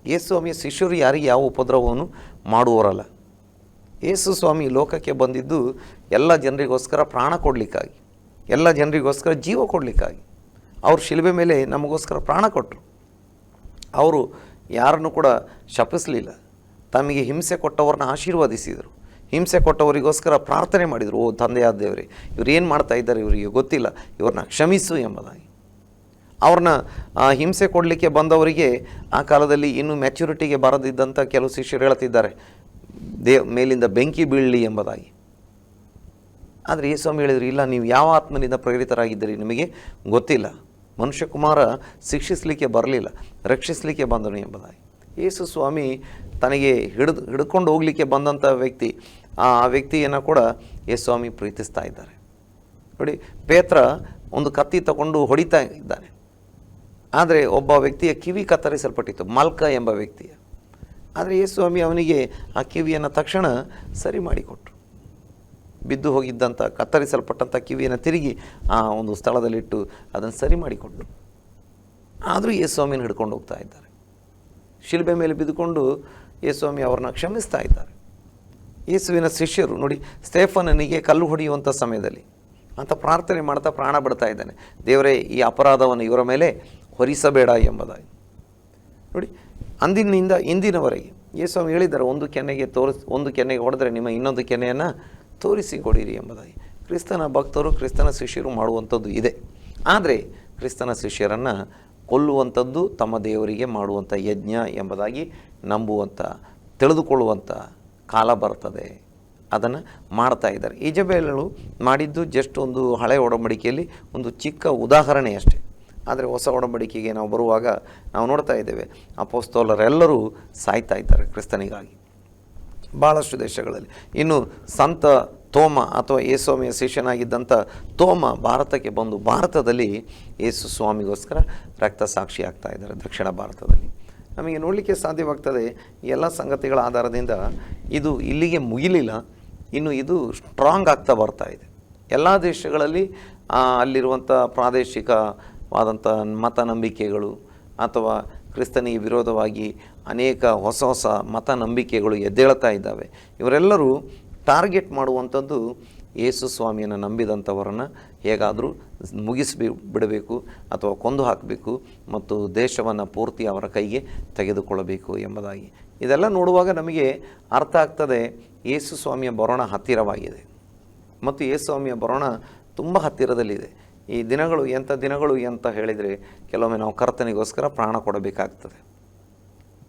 ಯೇಸು ಸ್ವಾಮಿಯ ಶಿಷ್ಯರು ಯಾರಿಗೆ ಯಾವ ಉಪದ್ರವವನ್ನು ಮಾಡುವರಲ್ಲ ಯೇಸು ಸ್ವಾಮಿ ಲೋಕಕ್ಕೆ ಬಂದಿದ್ದು ಎಲ್ಲ ಜನರಿಗೋಸ್ಕರ ಪ್ರಾಣ ಕೊಡಲಿಕ್ಕಾಗಿ, ಎಲ್ಲ ಜನರಿಗೋಸ್ಕರ ಜೀವ ಕೊಡಲಿಕ್ಕಾಗಿ. ಅವರು ಶಿಲುಬೆ ಮೇಲೆ ನಮಗೋಸ್ಕರ ಪ್ರಾಣ ಕೊಟ್ಟರು ಅವರು ಯಾರನ್ನು ಕೂಡ ಶಪಿಸಲಿಲ್ಲ. ತಮಗೆ ಹಿಂಸೆ ಕೊಟ್ಟವ್ರನ್ನ ಆಶೀರ್ವದಿಸಿದರು. ಹಿಂಸೆ ಕೊಟ್ಟವರಿಗೋಸ್ಕರ ಪ್ರಾರ್ಥನೆ ಮಾಡಿದರು. ಓ ತಂದೆಯಾದ ದೇವರೇ, ಇವ್ರು ಏನು ಮಾಡ್ತಾ ಇದ್ದಾರೆ ಇವರಿಗೆ ಗೊತ್ತಿಲ್ಲ. ಇವ್ರನ್ನ ಕ್ಷಮಿಸು ಎಂಬುದಾಗಿ. ಅವ್ರನ್ನ ಹಿಂಸೆ ಕೊಡಲಿಕ್ಕೆ ಬಂದವರಿಗೆ ಆ ಕಾಲದಲ್ಲಿ ಇನ್ನೂ ಮೆಚುರಿಟಿಗೆ ಬರದಿದ್ದಂಥ ಕೆಲವು ಶಿಷ್ಯರು ಹೇಳ್ತಿದ್ದಾರೆ ದೇವ್ ಮೇಲಿಂದ ಬೆಂಕಿ ಬೀಳಲಿ ಎಂಬುದಾಗಿ. ಆದರೆ ಸ್ವಾಮಿ ಹೇಳಿದರು, ಇಲ್ಲ, ನೀವು ಯಾವ ಆತ್ಮನಿಂದ ಪ್ರೇರಿತರಾಗಿದ್ದೀರಿ ನಿಮಗೆ ಗೊತ್ತಿಲ್ಲ. ಮನುಷ್ಯಕುಮಾರ ಶಿಕ್ಷಿಸಲಿಕ್ಕೆ ಬರಲಿಲ್ಲ, ರಕ್ಷಿಸಲಿಕ್ಕೆ ಬಂದನು ಎಂಬುದಾಗಿ. ಯೇಸು ಸ್ವಾಮಿ ತನಗೆ ಹಿಡಿದು, ಹಿಡ್ಕೊಂಡು ಹೋಗಲಿಕ್ಕೆ ಬಂದಂಥ ವ್ಯಕ್ತಿ ಆ ವ್ಯಕ್ತಿಯನ್ನು ಕೂಡ ಯೇಸು ಸ್ವಾಮಿ ಪ್ರೀತಿಸ್ತಾ ಇದ್ದಾರೆ. ನೋಡಿ, ಪೇತ್ರ ಒಂದು ಕತ್ತಿ ತಗೊಂಡು ಹೊಡಿತಾ ಇದ್ದಾನೆ. ಆದರೆ ಒಬ್ಬ ವ್ಯಕ್ತಿಯ ಕಿವಿ ಕತ್ತರಿಸಲ್ಪಟ್ಟಿತ್ತು, ಮಲ್ಕ ಎಂಬ ವ್ಯಕ್ತಿಯ. ಆದರೆ ಯೇಸ್ವಾಮಿ ಅವನಿಗೆ ಆ ಕಿವಿಯನ್ನು ತಕ್ಷಣ ಸರಿ ಮಾಡಿಕೊಟ್ರು. ಬಿದ್ದು ಹೋಗಿದ್ದಂಥ ಕತ್ತರಿಸಲ್ಪಟ್ಟಂಥ ಕಿವಿಯನ್ನು ತಿರುಗಿ ಆ ಒಂದು ಸ್ಥಳದಲ್ಲಿಟ್ಟು ಅದನ್ನು ಸರಿ ಮಾಡಿಕೊಟ್ರು ಆದರೂ ಯೇಸ್ವಾಮಿನ ಹಿಡ್ಕೊಂಡು ಹೋಗ್ತಾ ಇದ್ದಾರೆ. ಶಿಲ್ಬೆ ಮೇಲೆ ಬಿದ್ದುಕೊಂಡು ಯೇಸ್ವಾಮಿ ಅವ್ರನ್ನ ಕ್ಷಮಿಸ್ತಾ ಇದ್ದಾರೆ. ಯೇಸುವಿನ ಶಿಷ್ಯರು, ನೋಡಿ, ಸ್ಟೇಫನನಿಗೆ ಕಲ್ಲು ಹೊಡೆಯುವಂಥ ಸಮಯದಲ್ಲಿ ಅಂತ ಪ್ರಾರ್ಥನೆ ಮಾಡ್ತಾ ಪ್ರಾಣ ಬಿಡ್ತಾ ಇದ್ದಾನೆ. ದೇವರೇ, ಈ ಅಪರಾಧವನ್ನು ಇವರ ಮೇಲೆ ಹೊರಿಸಬೇಡ ಎಂಬುದಾಗಿ. ನೋಡಿ, ಅಂದಿನಿಂದ ಇಂದಿನವರೆಗೆ ಯೇಸ್ವಾಮಿ ಹೇಳಿದ್ದಾರೆ, ಒಂದು ಕೆನೆಗೆ ತೋರಿಸಿ, ಒಂದು ಕೆನೆಗೆ ಹೊಡೆದ್ರೆ ನಿಮ್ಮ ಇನ್ನೊಂದು ಕೆನೆಯನ್ನು ತೋರಿಸಿ ಕೊಡಿರಿ ಎಂಬುದಾಗಿ. ಕ್ರಿಸ್ತನ ಭಕ್ತರು ಕ್ರಿಸ್ತನ ಶಿಷ್ಯರು ಮಾಡುವಂಥದ್ದು ಇದೆ. ಆದರೆ ಕ್ರಿಸ್ತನ ಶಿಷ್ಯರನ್ನು ಕೊಲ್ಲುವಂಥದ್ದು ತಮ್ಮ ದೇವರಿಗೆ ಮಾಡುವಂಥ ಯಜ್ಞ ಎಂಬುದಾಗಿ ನಂಬುವಂಥ, ತಿಳಿದುಕೊಳ್ಳುವಂಥ ಕಾಲ ಬರ್ತದೆ. ಅದನ್ನು ಮಾಡ್ತಾ ಇದ್ದಾರೆ. ಈಜಬೇಲಳು ಮಾಡಿದ್ದು ಜಸ್ಟ್ ಒಂದು ಹಳೆ ಒಡಂಬಡಿಕೆಯಲ್ಲಿ ಒಂದು ಚಿಕ್ಕ ಉದಾಹರಣೆ ಅಷ್ಟೇ. ಆದರೆ ಹೊಸ ಒಡಂಬಡಿಕೆಗೆ ನಾವು ಬರುವಾಗ ನಾವು ನೋಡ್ತಾ ಇದ್ದೇವೆ, ಅಪೋಸ್ತೋಲರೆಲ್ಲರೂ ಸಾಯ್ತಾ ಇದ್ದಾರೆ ಕ್ರಿಸ್ತನಿಗಾಗಿ. ಭಾಳಷ್ಟು ದೇಶಗಳಲ್ಲಿ. ಇನ್ನು ಸಂತ ತೋಮ ಅಥವಾ ಯೇಸ್ವಾಮಿಯ ಶಿಷ್ಯನಾಗಿದ್ದಂಥ ತೋಮ ಭಾರತಕ್ಕೆ ಬಂದು ಭಾರತದಲ್ಲಿ ಯೇಸು ಸ್ವಾಮಿಗೋಸ್ಕರ ರಕ್ತ ಸಾಕ್ಷಿ ಆಗ್ತಾ ಇದ್ದಾರೆ ದಕ್ಷಿಣ ಭಾರತದಲ್ಲಿ. ನಮಗೆ ನೋಡಲಿಕ್ಕೆ ಸಾಧ್ಯವಾಗ್ತದೆ ಎಲ್ಲ ಸಂಗತಿಗಳ ಆಧಾರದಿಂದ ಇದು ಇಲ್ಲಿಗೆ ಮುಗಿಲಿಲ್ಲ, ಇನ್ನು ಇದು ಸ್ಟ್ರಾಂಗ್ ಆಗ್ತಾ ಬರ್ತಾ ಇದೆ. ಎಲ್ಲ ದೇಶಗಳಲ್ಲಿ ಅಲ್ಲಿರುವಂಥ ಪ್ರಾದೇಶಿಕವಾದಂಥ ಮತ ನಂಬಿಕೆಗಳು ಅಥವಾ ಕ್ರಿಸ್ತನಿಗೆ ವಿರೋಧವಾಗಿ ಅನೇಕ ಹೊಸ ಹೊಸ ಮತ ನಂಬಿಕೆಗಳು ಎದ್ದೇಳ್ತಾ ಇದ್ದಾವೆ. ಇವರೆಲ್ಲರೂ ಟಾರ್ಗೆಟ್ ಮಾಡುವಂಥದ್ದು ಯೇಸು ಸ್ವಾಮಿಯನ್ನು ನಂಬಿದಂಥವರನ್ನು ಹೇಗಾದರೂ ಮುಗಿಸಿ ಬಿಡಬೇಕು ಅಥವಾ ಕೊಂದು ಹಾಕಬೇಕು ಮತ್ತು ದೇಶವನ್ನು ಪೂರ್ತಿ ಅವರ ಕೈಗೆ ತೆಗೆದುಕೊಳ್ಳಬೇಕು ಎಂಬುದಾಗಿ. ಇದೆಲ್ಲ ನೋಡುವಾಗ ನಮಗೆ ಅರ್ಥ ಆಗ್ತದೆ ಯೇಸು ಸ್ವಾಮಿಯ ಬರೋಣ ಹತ್ತಿರವಾಗಿದೆ. ಮತ್ತು ಯೇಸು ಸ್ವಾಮಿಯ ಬರೋಣ ತುಂಬ ಹತ್ತಿರದಲ್ಲಿದೆ. ಈ ದಿನಗಳು ಎಂಥ ದಿನಗಳು ಅಂತ ಹೇಳಿದರೆ ಕೆಲವೊಮ್ಮೆ ನಾವು ಕರ್ತನಿಗೋಸ್ಕರ ಪ್ರಾಣ ಕೊಡಬೇಕಾಗ್ತದೆ.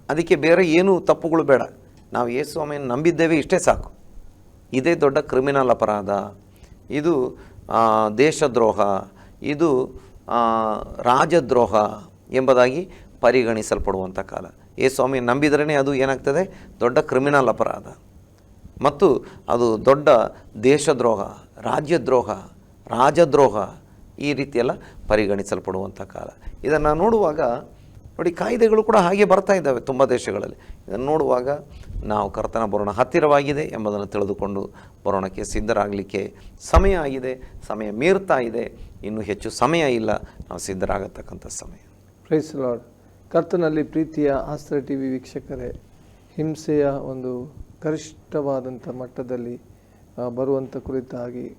ಅದಕ್ಕೆ ಬೇರೆ ಏನೂ ತಪ್ಪುಗಳು ಬೇಡ. ನಾವು ಯೇಸು ಸ್ವಾಮಿಯನ್ನು ನಂಬಿದ್ದೇವೆ ಇಷ್ಟೇ ಸಾಕು. ಇದೇ ದೊಡ್ಡ ಕ್ರಿಮಿನಲ್ ಅಪರಾಧ. ಇದು ದೇಶದ್ರೋಹ. ಇದು ರಾಜದ್ರೋಹ ಎಂಬುದಾಗಿ ಪರಿಗಣಿಸಲ್ಪಡುವಂಥ ಕಾಲ. ಯೇಸು ಸ್ವಾಮಿಯನ್ನು ನಂಬಿದ್ರೇ ಅದು ಏನಾಗ್ತದೆ? ದೊಡ್ಡ ಕ್ರಿಮಿನಲ್ ಅಪರಾಧ. ಮತ್ತು ಅದು ದೊಡ್ಡ ದೇಶದ್ರೋಹ, ರಾಜ್ಯದ್ರೋಹ, ರಾಜದ್ರೋಹ ಈ ರೀತಿಯೆಲ್ಲ ಪರಿಗಣಿಸಲ್ಪಡುವಂಥ ಕಾಲ. ಇದನ್ನು ನೋಡುವಾಗ ನೋಡಿ, ಕಾಯ್ದೆಗಳು ಕೂಡ ಹಾಗೆ ಬರ್ತಾ ಇದ್ದಾವೆ ತುಂಬ ದೇಶಗಳಲ್ಲಿ. ಇದನ್ನು ನೋಡುವಾಗ ನಾವು ಕರ್ತನ ಬರೋಣ ಹತ್ತಿರವಾಗಿದೆ ಎಂಬುದನ್ನು ತಿಳಿದುಕೊಂಡು ಬರೋಣಕ್ಕೆ ಸಿದ್ಧರಾಗಲಿಕ್ಕೆ ಸಮಯ ಆಗಿದೆ, ಸಮಯ ಮೀರ್ತಾ ಇದೆ. ಇನ್ನೂ ಹೆಚ್ಚು ಸಮಯ ಇಲ್ಲ, ನಾವು ಸಿದ್ಧರಾಗತಕ್ಕಂಥ ಸಮಯ. ಪ್ರೈಸ್ ಲಾರ್ಡ್ ಕರ್ತನಲ್ಲಿ ಪ್ರೀತಿಯ ಆಸ್ತ್ರ ಟಿ ವಿ ವೀಕ್ಷಕರೇ, ಹಿಂಸೆಯ ಒಂದು ಗರಿಷ್ಠವಾದಂಥ ಮಟ್ಟದಲ್ಲಿ ಬರುವಂಥ ಕುರಿತಾಗಿ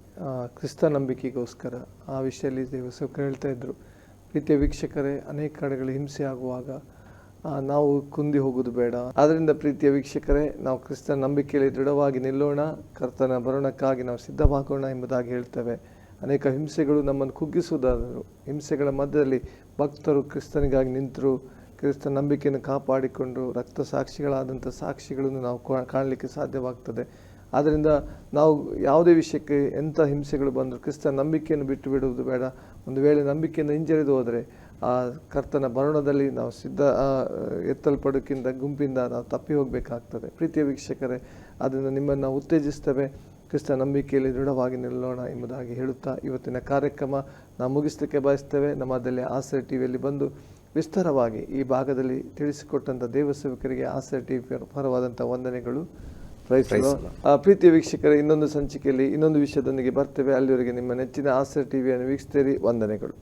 ಕ್ರಿಸ್ತ ನಂಬಿಕೆಗೋಸ್ಕರ ಆ ವಿಷಯದಲ್ಲಿ ದೇವಸೇವಕರು ಹೇಳ್ತಾ ಇದ್ದರು ಪ್ರೀತಿಯ ವೀಕ್ಷಕರೇ, ಅನೇಕ ಕಡೆಗಳು ಹಿಂಸೆ ಆಗುವಾಗ ನಾವು ಕುಂದಿ ಹೋಗೋದು ಬೇಡ. ಆದ್ದರಿಂದ ಪ್ರೀತಿಯ ವೀಕ್ಷಕರೇ, ನಾವು ಕ್ರಿಸ್ತ ನಂಬಿಕೆಯಲ್ಲಿ ದೃಢವಾಗಿ ನಿಲ್ಲೋಣ. ಕರ್ತನ ಬರೋಣಕ್ಕಾಗಿ ನಾವು ಸಿದ್ಧವಾಗೋಣ ಎಂಬುದಾಗಿ ಹೇಳ್ತೇವೆ. ಅನೇಕ ಹಿಂಸೆಗಳು ನಮ್ಮನ್ನು ಕುಗ್ಗಿಸುವುದಾದರು, ಹಿಂಸೆಗಳ ಮಧ್ಯದಲ್ಲಿ ಭಕ್ತರು ಕ್ರಿಸ್ತನಿಗಾಗಿ ನಿಂತರು, ಕ್ರಿಸ್ತ ನಂಬಿಕೆಯನ್ನು ಕಾಪಾಡಿಕೊಂಡು ರಕ್ತ ಸಾಕ್ಷಿಗಳಾದಂಥ ಸಾಕ್ಷಿಗಳನ್ನು ನಾವು ಕಾಣಲಿಕ್ಕೆ ಸಾಧ್ಯವಾಗ್ತದೆ. ಆದ್ದರಿಂದ ನಾವು ಯಾವುದೇ ವಿಷಯಕ್ಕೆ ಎಂಥ ಹಿಂಸೆಗಳು ಬಂದರೂ ಕ್ರಿಸ್ತ ನಂಬಿಕೆಯನ್ನು ಬಿಟ್ಟು ಬಿಡುವುದು ಬೇಡ. ಒಂದು ವೇಳೆ ನಂಬಿಕೆಯನ್ನು ಹಿಂಜರಿದು ಹೋದರೆ ಆ ಕರ್ತನ ಭರಣದಲ್ಲಿ ನಾವು ಸಿದ್ಧ ಎತ್ತಲ್ಪಡೋಕ್ಕಿಂತ ಗುಂಪಿಂದ ನಾವು ತಪ್ಪಿ ಹೋಗಬೇಕಾಗ್ತದೆ. ಪ್ರೀತಿಯ ವೀಕ್ಷಕರೇ ಅದನ್ನು ನಿಮ್ಮನ್ನು ಉತ್ತೇಜಿಸ್ತವೆ. ಕ್ರಿಸ್ತ ನಂಬಿಕೆಯಲ್ಲಿ ದೃಢವಾಗಿ ನಿಲ್ಲೋಣ ಎಂಬುದಾಗಿ ಹೇಳುತ್ತಾ ಇವತ್ತಿನ ಕಾರ್ಯಕ್ರಮ ನಾವು ಮುಗಿಸಲಿಕ್ಕೆ ಬಯಸ್ತೇವೆ. ನಮ್ಮದಲ್ಲಿ ಆಸರೆ ಟಿವಿಯಲ್ಲಿ ಬಂದು ವಿಸ್ತಾರವಾಗಿ ಈ ಭಾಗದಲ್ಲಿ ತಿಳಿಸಿಕೊಟ್ಟಂಥ ದೇವಸೇವಕರಿಗೆ ಆಸರೆ ಟಿವಿ ಪರವಾದಂಥ ವಂದನೆಗಳು. Praise ಪ್ರೀತಿಯ ವೀಕ್ಷಕರ ಇನ್ನೊಂದು ಸಂಚಿಕೆಯಲ್ಲಿ ಇನ್ನೊಂದು ವಿಷಯದೊಂದಿಗೆ ಬರ್ತೇವೆ. ಅಲ್ಲಿವರೆಗೆ ನಿಮ್ಮ ನೆಚ್ಚಿನ ಆಸರೆ ಟಿವಿಯನ್ನು ವೀಕ್ಷಿಸ್ತೀರಿ. ವಂದನೆಗಳು.